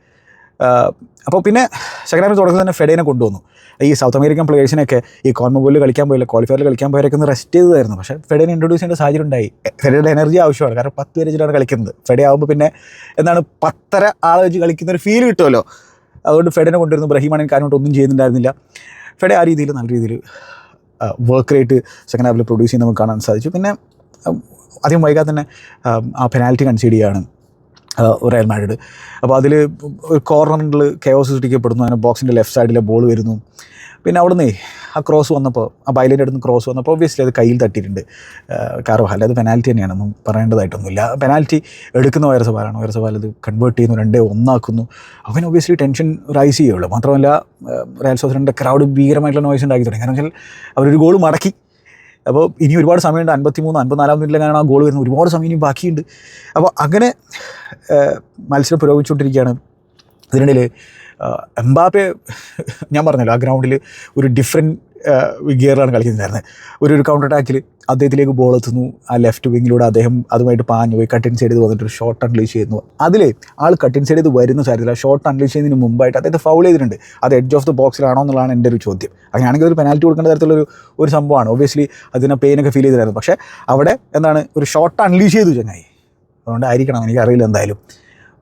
അപ്പോൾ പിന്നെ സെക്കൻഡ് ഹാഫിൽ തുടക്കം തന്നെ ഫെഡേനെ കൊണ്ടുവന്നു. ഈ സൗത്ത് അമേരിക്കൻ പ്ലേയേഴ്സിനൊക്കെ ഈ കോൺമബോളിൽ കളിക്കാൻ പോയില്ല ക്വാളിഫയറിൽ കളിക്കാൻ പോയവരൊക്കെ ഒന്ന് റെസ്റ്റ് ചെയ്തതായിരുന്നു. പക്ഷേ ഫെഡേനെ ഇൻട്രൊഡ്യൂസ് ചെയ്യേണ്ട സാഹചര്യം ഉണ്ടായി. ഫെഡയുടെ എനർജി ആവശ്യമാണ്. കാരണം പത്ത് പേര് വെച്ചിട്ടാണ് കളിക്കുന്നത്. ഫെഡേ ആകുമ്പോൾ പിന്നെ എന്താണ് പത്തര ആൾ വെച്ച് കളിക്കുന്ന ഒരു ഫീൽ കിട്ടുമല്ലോ. അതുകൊണ്ട് ഫെഡനെ കൊണ്ടുവരുന്നു. ബ്രഹീമാണെങ്കിൽ കാര്യമായിട്ട് ഒന്നും ചെയ്യുന്നുണ്ടായിരുന്നില്ല. ഫെഡെ ആ രീതിയിൽ നല്ല രീതിയിൽ വർക്ക് റേറ്റ് സെക്കൻഡ് ഹാഫിൽ പ്രൊഡ്യൂസ് ചെയ്യുന്ന നമുക്ക് കാണാൻ സാധിച്ചു. പിന്നെ അധികം വൈകാതെ തന്നെ ആ പെനാൽറ്റി കൺസീഡ് ചെയ്യുകയാണ് റയൽ മാഡ്രിഡ് അപ്പോൾ അതിൽ ഒരു കോർണറിൽ കെയോസ് സൃഷ്ടിക്കപ്പെടുന്നു അങ്ങനെ ബോക്സിന്റെ ലെഫ്റ്റ് സൈഡിലെ ബോൾ വരുന്നു. പിന്നെ അവിടുന്ന് ആ ക്രോസ് വന്നപ്പോൾ ആ ബൈലിന്റെ അടുത്ത് ക്രോസ് വന്നപ്പോൾ ഒബ്വിയസ്ലി അത് കയ്യിൽ തട്ടിയിട്ടുണ്ട്. കാർവഹാൽ അത് പെനാൽറ്റി തന്നെയാണെന്നും പറയേണ്ടതായിട്ടൊന്നുമില്ല. പെനാൽറ്റി എടുക്കുന്ന വൈറസവാലാണ് വൈറസവാൽ അത് കൺവേർട്ട് ചെയ്യുന്നു. രണ്ടേ ഒന്നാക്കുന്നു. അവൻ ഒബ്വിയസ്ലി ടെൻഷൻ റൈസ് ചെയ്യുള്ളൂ മാത്രമല്ല റയൽ സോസിന്റെ ക്രൗഡ് ഭീകരമായിട്ടുള്ള നോയ്സ് ഉണ്ടാക്കി തുടങ്ങി. കാരണം വെച്ചാൽ അവരൊരു ഗോൾ മടക്കി. അപ്പോൾ ഇനി ഒരുപാട് സമയമുണ്ട്. അൻപത്തി മൂന്ന് അൻപത്തിനാലാം മിനിറ്റിലാണ് ആ ഗോൾ വരുന്നത് ഒരുപാട് സമയം ഇനി ബാക്കിയുണ്ട്. അപ്പോൾ അങ്ങനെ മത്സരം പുരോഗമിച്ചുകൊണ്ടിരിക്കുകയാണ്. ഇതിനിടയിൽ എംബാപ്പെ ഞാൻ പറഞ്ഞല്ലോ ആ ഗ്രൗണ്ടിൽ ഒരു ഡിഫറെന്റ് ഗിയറിലാണ് കളിക്കുന്നുണ്ടായിരുന്നത് ഒരു ഒരു കൗണ്ടർ അറ്റാക്കിൽ അദ്ദേഹത്തിലേക്ക് ബോൾ എത്തുന്നു. ആ ലെഫ്റ്റ് വിങ്ങിലൂടെ അദ്ദേഹം അതുമായിട്ട് പാഞ്ഞു പോയി. കട്ടിൻ സൈഡ് ചെയ്ത് വന്നിട്ട് ഒരു ഷോട്ട് അൺലീഷ് ചെയ്യുന്നു. അതിൽ ആൾ കട്ടിൻ സൈഡ് ചെയ്ത് വരുന്ന ഷോർട്ട് ഷോട്ട് അൺലീഷ് ചെയ്യുന്നതിന് മുമ്പായിട്ട് അദ്ദേഹത്തെ ഫൗൾ ചെയ്തിട്ടുണ്ട്. അത് എഡ്ജ് ഓഫ് ദ ബോക്സിലാണോ എന്നുള്ളതാണ് എന്റെ ഒരു ചോദ്യം. അങ്ങനെയാണെങ്കിൽ ഒരു പെനാൽറ്റി കൊടുക്കേണ്ട തരത്തിലുള്ള ഒരു സംഭവമാണ്. ഒബ്വിയസ്ലി അതിനെ പെയിനൊക്കെ ഫീൽ ചെയ്തിരുന്നു. പക്ഷേ അവിടെ എന്താണ്? ഒരു ഷോട്ട് അൺലീഷ് ചെയ്തു ചങ്ങായി. അതുകൊണ്ടായിരിക്കണം എനിക്കറിയില്ല എന്തായാലും.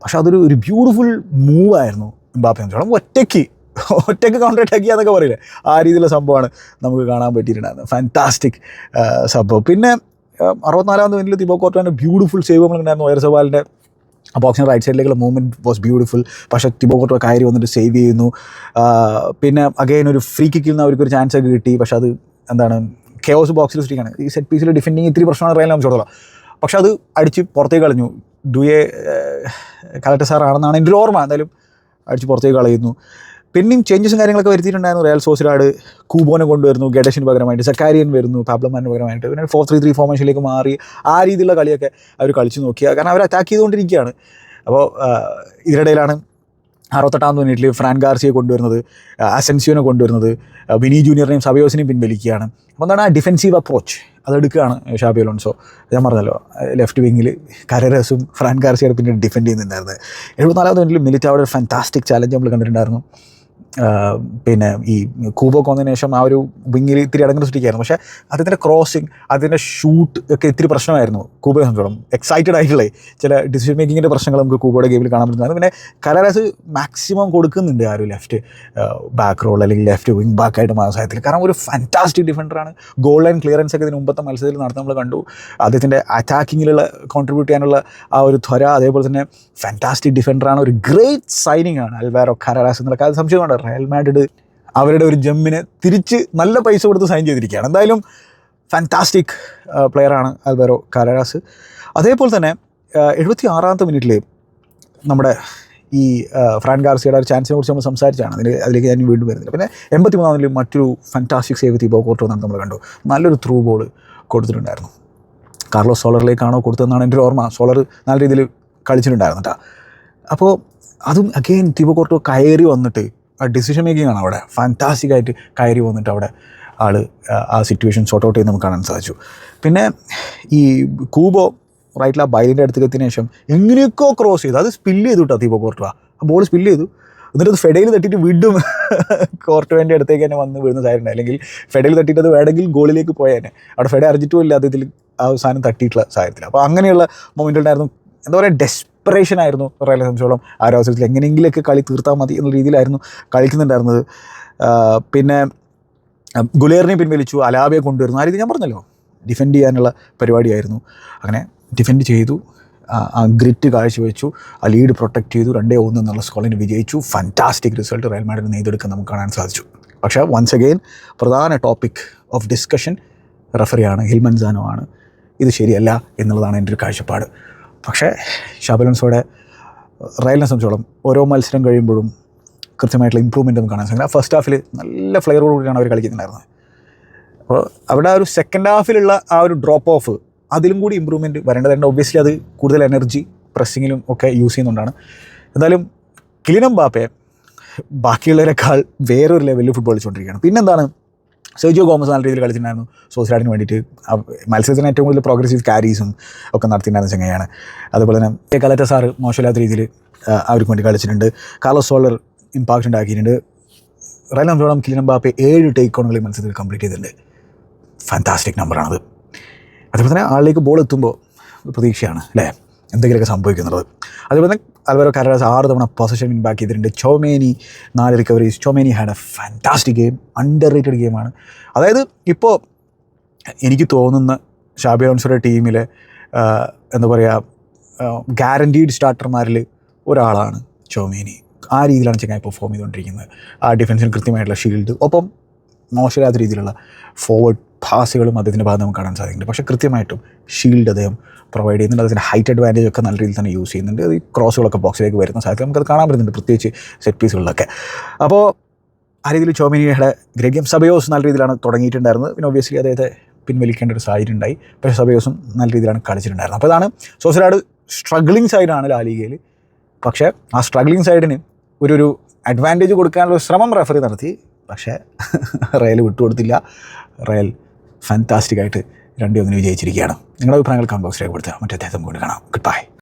പക്ഷേ അതൊരു ഒരു ബ്യൂട്ടിഫുൾ മൂവായിരുന്നു സംബന്ധിച്ചോളം ഒറ്റയ്ക്ക് *laughs* ഒറ്റയ്ക്ക് കൗണ്ടർ അറ്റാക്ക് ചെയ്യാന്നൊക്കെ പറയില്ലേ? ആ രീതിയിലുള്ള സംഭവമാണ് നമുക്ക് കാണാൻ പറ്റിയിട്ടുണ്ടായിരുന്നത്. ഫാന്റാസ്റ്റിക് സംഭവം. പിന്നെ അറുപത്തിനാലാം അറുപത്തിനാലാമത് മിനിറ്റിൽ തിബോ കോർട്ടാന്റെ ബ്യൂട്ടിഫുൾ സേവ് നമ്മളുണ്ടായിരുന്നു ആ ബോക്സിന്റെ റൈറ്റ് സൈഡിലേക്കുള്ള മൂവ്മെന്റ് വാസ് ബ്യൂട്ടിഫുൾ പക്ഷേ തിബോക്കോട്ടോ കയറി വന്നിട്ട് സേവ് ചെയ്യുന്നു. പിന്നെ അഗൈൻ ഒരു ഫ്രീ കിക്കിൽ നിന്ന് അവർക്കൊരു ചാൻസ് ഒക്കെ കിട്ടി. പക്ഷേ അത് എന്താണ് കെയോസ് ബോക്സിൽ സ്റ്റിക്കാണ് ഈ സെറ്റ് പീസിൽ ഡിഫെൻഡിങ് ഇത്തിരി പ്രശ്നമാണ് റയൽ ചോദിച്ചോളാം പക്ഷേ അത് അടിച്ച് പുറത്തേക്ക് കളഞ്ഞു. ദുയെ കലക്ടർ സാറാണെന്നാണ് എന്റെ ഒരു ഓർമ്മ. എന്തായാലും അടിച്ച് പുറത്തേക്ക് കളയുന്നു. പിന്നെയും ചേഞ്ചസും കാര്യങ്ങളൊക്കെ വരുത്തിയിട്ടുണ്ടായിരുന്നു. റയൽ സോസിലാട് കൂബോനെ കൊണ്ടുവരുന്നു ഗഡേഷിന് പകരമായിട്ട് സക്കാരിയൻ വരുന്നു പാബ്ലമാന് പകരമായിട്ട്. പിന്നെ ഫോർ ത്രീ ത്രീ ഫോർമേഷനിലേക്ക് മാറി. ആ രീതിയിലുള്ള കളിയൊക്കെ അവർ കളിച്ചു നോക്കിയ. കാരണം അവർ അറ്റാക്ക് ചെയ്തുകൊണ്ടിരിക്കുകയാണ്. അപ്പോൾ ഇതിനിടയിലാണ് അറുപത്തെട്ടാം മിനിറ്റിൽ ഫ്രാൻ ഗാർസിയെ കൊണ്ടുവരുന്നത് അസെൻസിയോനെ കൊണ്ടുവരുന്നത് വിനി ജൂനിയറിനെയും സബയോസിനെയും പിൻവലിക്കുകയാണ്. അപ്പോൾ എന്താണ് ആ ഡിഫെൻസീവ് അപ്രോച്ച് അതെടുക്കുകയാണ് ഷാബി അലോൺസോ ഞാൻ പറഞ്ഞല്ലോ ലെഫ്റ്റ് വിങ്ങിൽ കരരസും ഫ്രാൻ ഗാർസിയുടെ പിന്നെ ഡിഫെൻഡ് ചെയ്യുന്നുണ്ടായിരുന്നത് എഴുപത്തിനാലാമത് മിനിറ്റിൽ മിലിറ്റാവിടെ ഒരു ഫാന്റാസ്റ്റിക് ചാലഞ്ച് നമ്മൾ കണ്ടിട്ടുണ്ടായിരുന്നു. പിന്നെ ഈ കൂബോ വന്നതിന് ശേഷം ആ ഒരു വിങ്ങിൽ ഇത്തിരി അടങ്ങി സൃഷ്ടിക്കുകയായിരുന്നു പക്ഷേ അതിന്റെ ക്രോസിങ് അതിന്റെ ഷൂട്ട് ഒക്കെ ഇത്തിരി പ്രശ്നമായിരുന്നു കൂബോയെ സംബന്ധിച്ചോളം. എക്സൈറ്റഡ് ആയിട്ടുള്ള ചില ഡിസിഷൻ മേക്കിങ്ങിന്റെ പ്രശ്നങ്ങൾ നമുക്ക് കൂബോയുടെ ഗെയിമിൽ കാണാൻ പറ്റുന്നതാണ് പിന്നെ കലരാസ് മാക്സിമം കൊടുക്കുന്നുണ്ട് ആ ഒരു ലെഫ്റ്റ് ബാക്ക് റോൾ അല്ലെങ്കിൽ ലെഫ്റ്റ് വിങ് ബാക്കായിട്ട് മാസായത്തിൽ കാരണം ഒരു ഫാന്റാസ്റ്റിക് ഡിഫൻഡറാണ് ഗോൾ ലൈൻ ക്ലിയറൻസ് ഒക്കെ ഇതിന് മുമ്പത്തെ മത്സരത്തിൽ നടത്തി നമ്മൾ കണ്ടു. അദ്ദേഹത്തിന്റെ അറ്റാക്കിങ്ങിലുള്ള കോൺട്രിബ്യൂട്ട് ചെയ്യാനുള്ള ആ ഒരു ത്വര അതേപോലെ തന്നെ ഫാന്റാസ്റ്റിക് ഡിഫൻഡറാണ് ഒരു ഗ്രേറ്റ് സൈനിങ് ആണ് അൽവാരോ കരാറാസ് എന്നുള്ള കാര്യം സംശയമുണ്ട്. റയൽ മാഡ്രിഡ് അവരുടെ ഒരു ജമ്മിനെ തിരിച്ച് നല്ല പൈസ കൊടുത്ത് സൈൻ ചെയ്തിരിക്കുകയാണ്. എന്തായാലും ഫാന്റാസ്റ്റിക് പ്ലെയറാണ് അൽബറോ കാരാസ് അതേപോലെ തന്നെ എഴുപത്തി ആറാമത്തെ മിനിറ്റിൽ നമ്മുടെ ഈ ഫ്രാൻ ഗാർസിയുടെ ഒരു ചാൻസിനെ കുറിച്ച് നമ്മൾ സംസാരിച്ചാണ്. അതിന് അതിലേക്ക് ഞാൻ വീണ്ടും വരുന്നില്ല. പിന്നെ എൺപത്തി മൂന്നാം മിനിറ്റിൽ മറ്റൊരു ഫാന്റാസ്റ്റിക് സേവ് തീബോ കോർട്ടോ എന്നാണ് നമ്മൾ കണ്ടു. നല്ലൊരു ത്രൂ ബോൾ കൊടുത്തിട്ടുണ്ടായിരുന്നു. കാർലോസ് സോളറിലേക്കാണോ കൊടുത്തതെന്നാണ് എന്റെ ഒരു ഓർമ്മ. സോളർ നല്ല രീതിയിൽ കളിച്ചിട്ടുണ്ടായിരുന്നു കേട്ടോ അപ്പോൾ അതും അഗെയിൻ തീബോ കോർട്ടോ കയറി വന്നിട്ട് ഡിസിഷൻ മേക്കിംഗ് ആണ് അവിടെ. ഫാന്റാസ്റ്റിക് ആയിട്ട് കയറി വന്നിട്ട് അവിടെ ആൾ ആ സിറ്റുവേഷൻ സോർട്ട് ഔട്ട് ചെയ്ത് നമുക്ക് കാണാൻ സാധിച്ചു. പിന്നെ ഈ കൂബോ റൈറ്റിൽ ആ ബൈലിന്റെ അടുത്തേക്ക് എത്തിയതിനു ശേഷം എങ്ങനെയൊക്കെയോ ക്രോസ് ചെയ്തു. അത് സ്പില്ല് ചെയ്തു കേട്ടോ തീപോ കോർട്ടോ ആ ബോൾ സ്പില്ല് ചെയ്തു. എന്നിട്ട് അത് ഫെഡയിൽ തട്ടിയിട്ട് വിടും കോർട്ടുവേന്റെ *laughs* അടുത്തേക്ക് തന്നെ വന്ന് വീഴുന്ന സാധനം അല്ലെങ്കിൽ ഫെഡയിൽ തട്ടിയിട്ട് അത് വേണമെങ്കിൽ ഗോളിലേക്ക് പോയേനെ. അവിടെ ഫെഡ അറിഞ്ഞിട്ടും ഇല്ല അതിൽ ആ സാധനം തട്ടിയിട്ടുള്ള സാഹചര്യത്തിൽ. അപ്പോൾ അങ്ങനെയുള്ള മൊമെന്റുണ്ടായിരുന്നു എന്താ പറയുക ഡെസ്പറേഷൻ ആയിരുന്നു. റയലെ സംബന്ധിച്ചോളം ആ ഒരു അവസരത്തിൽ എങ്ങനെയെങ്കിലൊക്കെ കളി തീർത്താൽ മതി എന്നുള്ള രീതിയിലായിരുന്നു കളിക്കുന്നുണ്ടായിരുന്നത്. പിന്നെ ഗുലേറിനെ പിൻവലിച്ചു അലാബയെ കൊണ്ടുവരുന്നു. ആ രീതി ഞാൻ പറഞ്ഞല്ലോ. ഡിഫെൻഡ് ചെയ്യാനുള്ള പരിപാടിയായിരുന്നു. അങ്ങനെ ഡിഫെൻഡ് ചെയ്തു. ആ ഗ്രിറ്റ് കാഴ്ചവെച്ചു. ആ ലീഡ് പ്രൊട്ടക്റ്റ് ചെയ്തു. രണ്ടേ ഒന്ന് എന്നുള്ള സ്കോളിന് വിജയിച്ചു. ഫാന്റാസ്റ്റിക് റിസൾട്ട് റയൽ മാഡിന് നെയ്തെടുക്കാൻ നമുക്ക് കാണാൻ സാധിച്ചു. പക്ഷേ വൺസ് അഗെയിൻ പ്രധാന ടോപ്പിക് ഓഫ് ഡിസ്കഷൻ റഫറിയാണ് ഹിൽമൻസാനോ ആണ്. ഇത് ശരിയല്ല എന്നുള്ളതാണ് എന്റെ ഒരു കാഴ്ചപ്പാട്. പക്ഷേ ഷാബലൻസോടെ റയലിനെ സംബന്ധിച്ചോളം ഓരോ മത്സരം കഴിയുമ്പോഴും കൃത്യമായിട്ടുള്ള ഇമ്പ്രൂവ്മെന്റ് നമുക്ക് കാണാൻ സാധിക്കും ഫസ്റ്റ് ഹാഫിൽ നല്ല ഫ്ലെയറോട് കൂടിയാണ് അവർ കളിക്കുന്നുണ്ടായിരുന്നത്. അപ്പോൾ അവിടെ ആ ഒരു സെക്കൻഡ് ഹാഫിലുള്ള ആ ഒരു ഡ്രോപ്പ് ഓഫ് അതിലും കൂടി ഇമ്പ്രൂവ്മെന്റ് വരേണ്ടതുണ്ട് ഒബ്വിയസ്ലി അത് കൂടുതൽ എനർജി പ്രസ്സിങ്ങിലും ഒക്കെ യൂസ് ചെയ്യുന്നുണ്ടാണ്. എന്തായാലും കിലിനം ബാപ്പയെ ബാക്കിയുള്ളവരെക്കാൾ വേറൊരു ലെവലിൽ ഫുട്ബോൾ കളിച്ചുകൊണ്ടിരിക്കുകയാണ്. പിന്നെന്താണ്? സെർജിയോ ഗോമസ് നല്ല രീതിയിൽ കളിച്ചിട്ടുണ്ടായിരുന്നു. സോസിലാഡിന് വേണ്ടിയിട്ട് മത്സരത്തിന് ഏറ്റവും കൂടുതൽ പ്രോഗ്രസീവ് ക്യാരീസും ഒക്കെ നടത്തിയിട്ടുണ്ടായിരുന്ന ചങ്ങയാണ് അതുപോലെ തന്നെ കലറ്റ സാറ് മോശമില്ലാത്ത രീതിയിൽ അവർക്ക് വേണ്ടി കളിച്ചിട്ടുണ്ട്. കാർലോസ് സോളർ ഇമ്പാക്റ്റ് ഉണ്ടാക്കിയിട്ടുണ്ട്. റയൽ അംബ്രോളം കിലിനം ബാപ്പെ ഏഴ് ടേക്ക് ഓണുകൾ മത്സരത്തിൽ കംപ്ലീറ്റ് ചെയ്തിട്ടുണ്ട്. ഫാന്റാസ്റ്റിക് നമ്പറാണത് അതുപോലെ തന്നെ ആളിലേക്ക് ബോൾ എത്തുമ്പോൾ പ്രതീക്ഷയാണ് അല്ലേ? എന്തെങ്കിലുമൊക്കെ സംഭവിക്കുന്നത് അതുപോലെ തന്നെ അതുപോലെ കരാസ് ആറ് തവണ പൊസിഷൻ വിൻ ബാക്ക് ചെയ്തിട്ടുണ്ട്. ചോമേനി നാല് recoveries Tchouaméni had a fantastic game underrated ഗെയിമാണ് അതായത് ഇപ്പോൾ എനിക്ക് തോന്നുന്ന ഷാബി അലോൺസോയുടെ ടീമിലെ എന്താ പറയുക ഗ്യാരണ്ടീഡ് സ്റ്റാർട്ടർമാരിൽ ഒരാളാണ് ചോമേനി ആ രീതിയിലാണ് ചെങ്ങായി പെർഫോം ചെയ്തുകൊണ്ടിരിക്കുന്നത്. ആ ഡിഫൻസിന് കൃത്യമായിട്ടുള്ള ഷീൽഡ് ഒപ്പം മോശമില്ലാത്ത രീതിയിലുള്ള ഫോർവേഡ് പാസുകളും അദ്ദേഹത്തിന്റെ ഭാഗത്ത് നമുക്ക് കാണാൻ സാധിക്കുന്നുണ്ട്. പക്ഷേ കൃത്യമായിട്ടും ഷീൽഡ് അദ്ദേഹം പ്രൊവൈഡ് ചെയ്യുന്നുണ്ട്. അതിന്റെ ഹൈറ്റ് അഡ്വാന്റേജ് ഒക്കെ നല്ല രീതിയിൽ തന്നെ യൂസ് ചെയ്യുന്നുണ്ട്. ഈ ക്രോസുകളൊക്കെ ബോക്സിലേക്ക് വരുന്ന സാധ്യത നമുക്കത് കാണാൻ പറ്റുന്നുണ്ട്. പ്രത്യേകിച്ച് സെറ്റ് പീസുകളിലൊക്കെ അപ്പോൾ ആ രീതിയിൽ ചോമിനിയുടെ ഗ്രഗ്യം സബയോസ് നല്ല രീതിയിലാണ് തുടങ്ങിയിട്ടുണ്ടായിരുന്നത്. പിന്നെ ഒബ്വിയസ്ലി അദ്ദേഹത്തെ പിൻവലിക്കേണ്ട ഒരു സാഹചര്യം ഉണ്ടായി. പക്ഷേ സബയോസും നല്ല രീതിയിലാണ് കളിച്ചിട്ടുണ്ടായിരുന്നത്. അപ്പോൾ ഇതാണ് സോസരാട് സ്ട്രഗ്ലിംഗ് സൈഡാണ് ലാലികയിൽ പക്ഷേ ആ സ്ട്രഗ്ലിംഗ് സൈഡിന് ഒരു ഒരു അഡ്വാന്റേജ് കൊടുക്കാനുള്ള ശ്രമം റെഫറി നടത്തി. പക്ഷേ റയൽ വിട്ടുകൊടുത്തില്ല. റയൽ ഫാന്റാസ്റ്റിക് ആയിട്ട് രണ്ടേ ഒന്നിന് വിജയിച്ചിരിക്കുകയാണ്. നിങ്ങളുടെ അഭിപ്രായങ്ങൾ കമ്പോസ് രേഖപ്പെടുത്തുക മറ്റേ അദ്ദേഹത്തെ കൂടി കാണാം. Good bye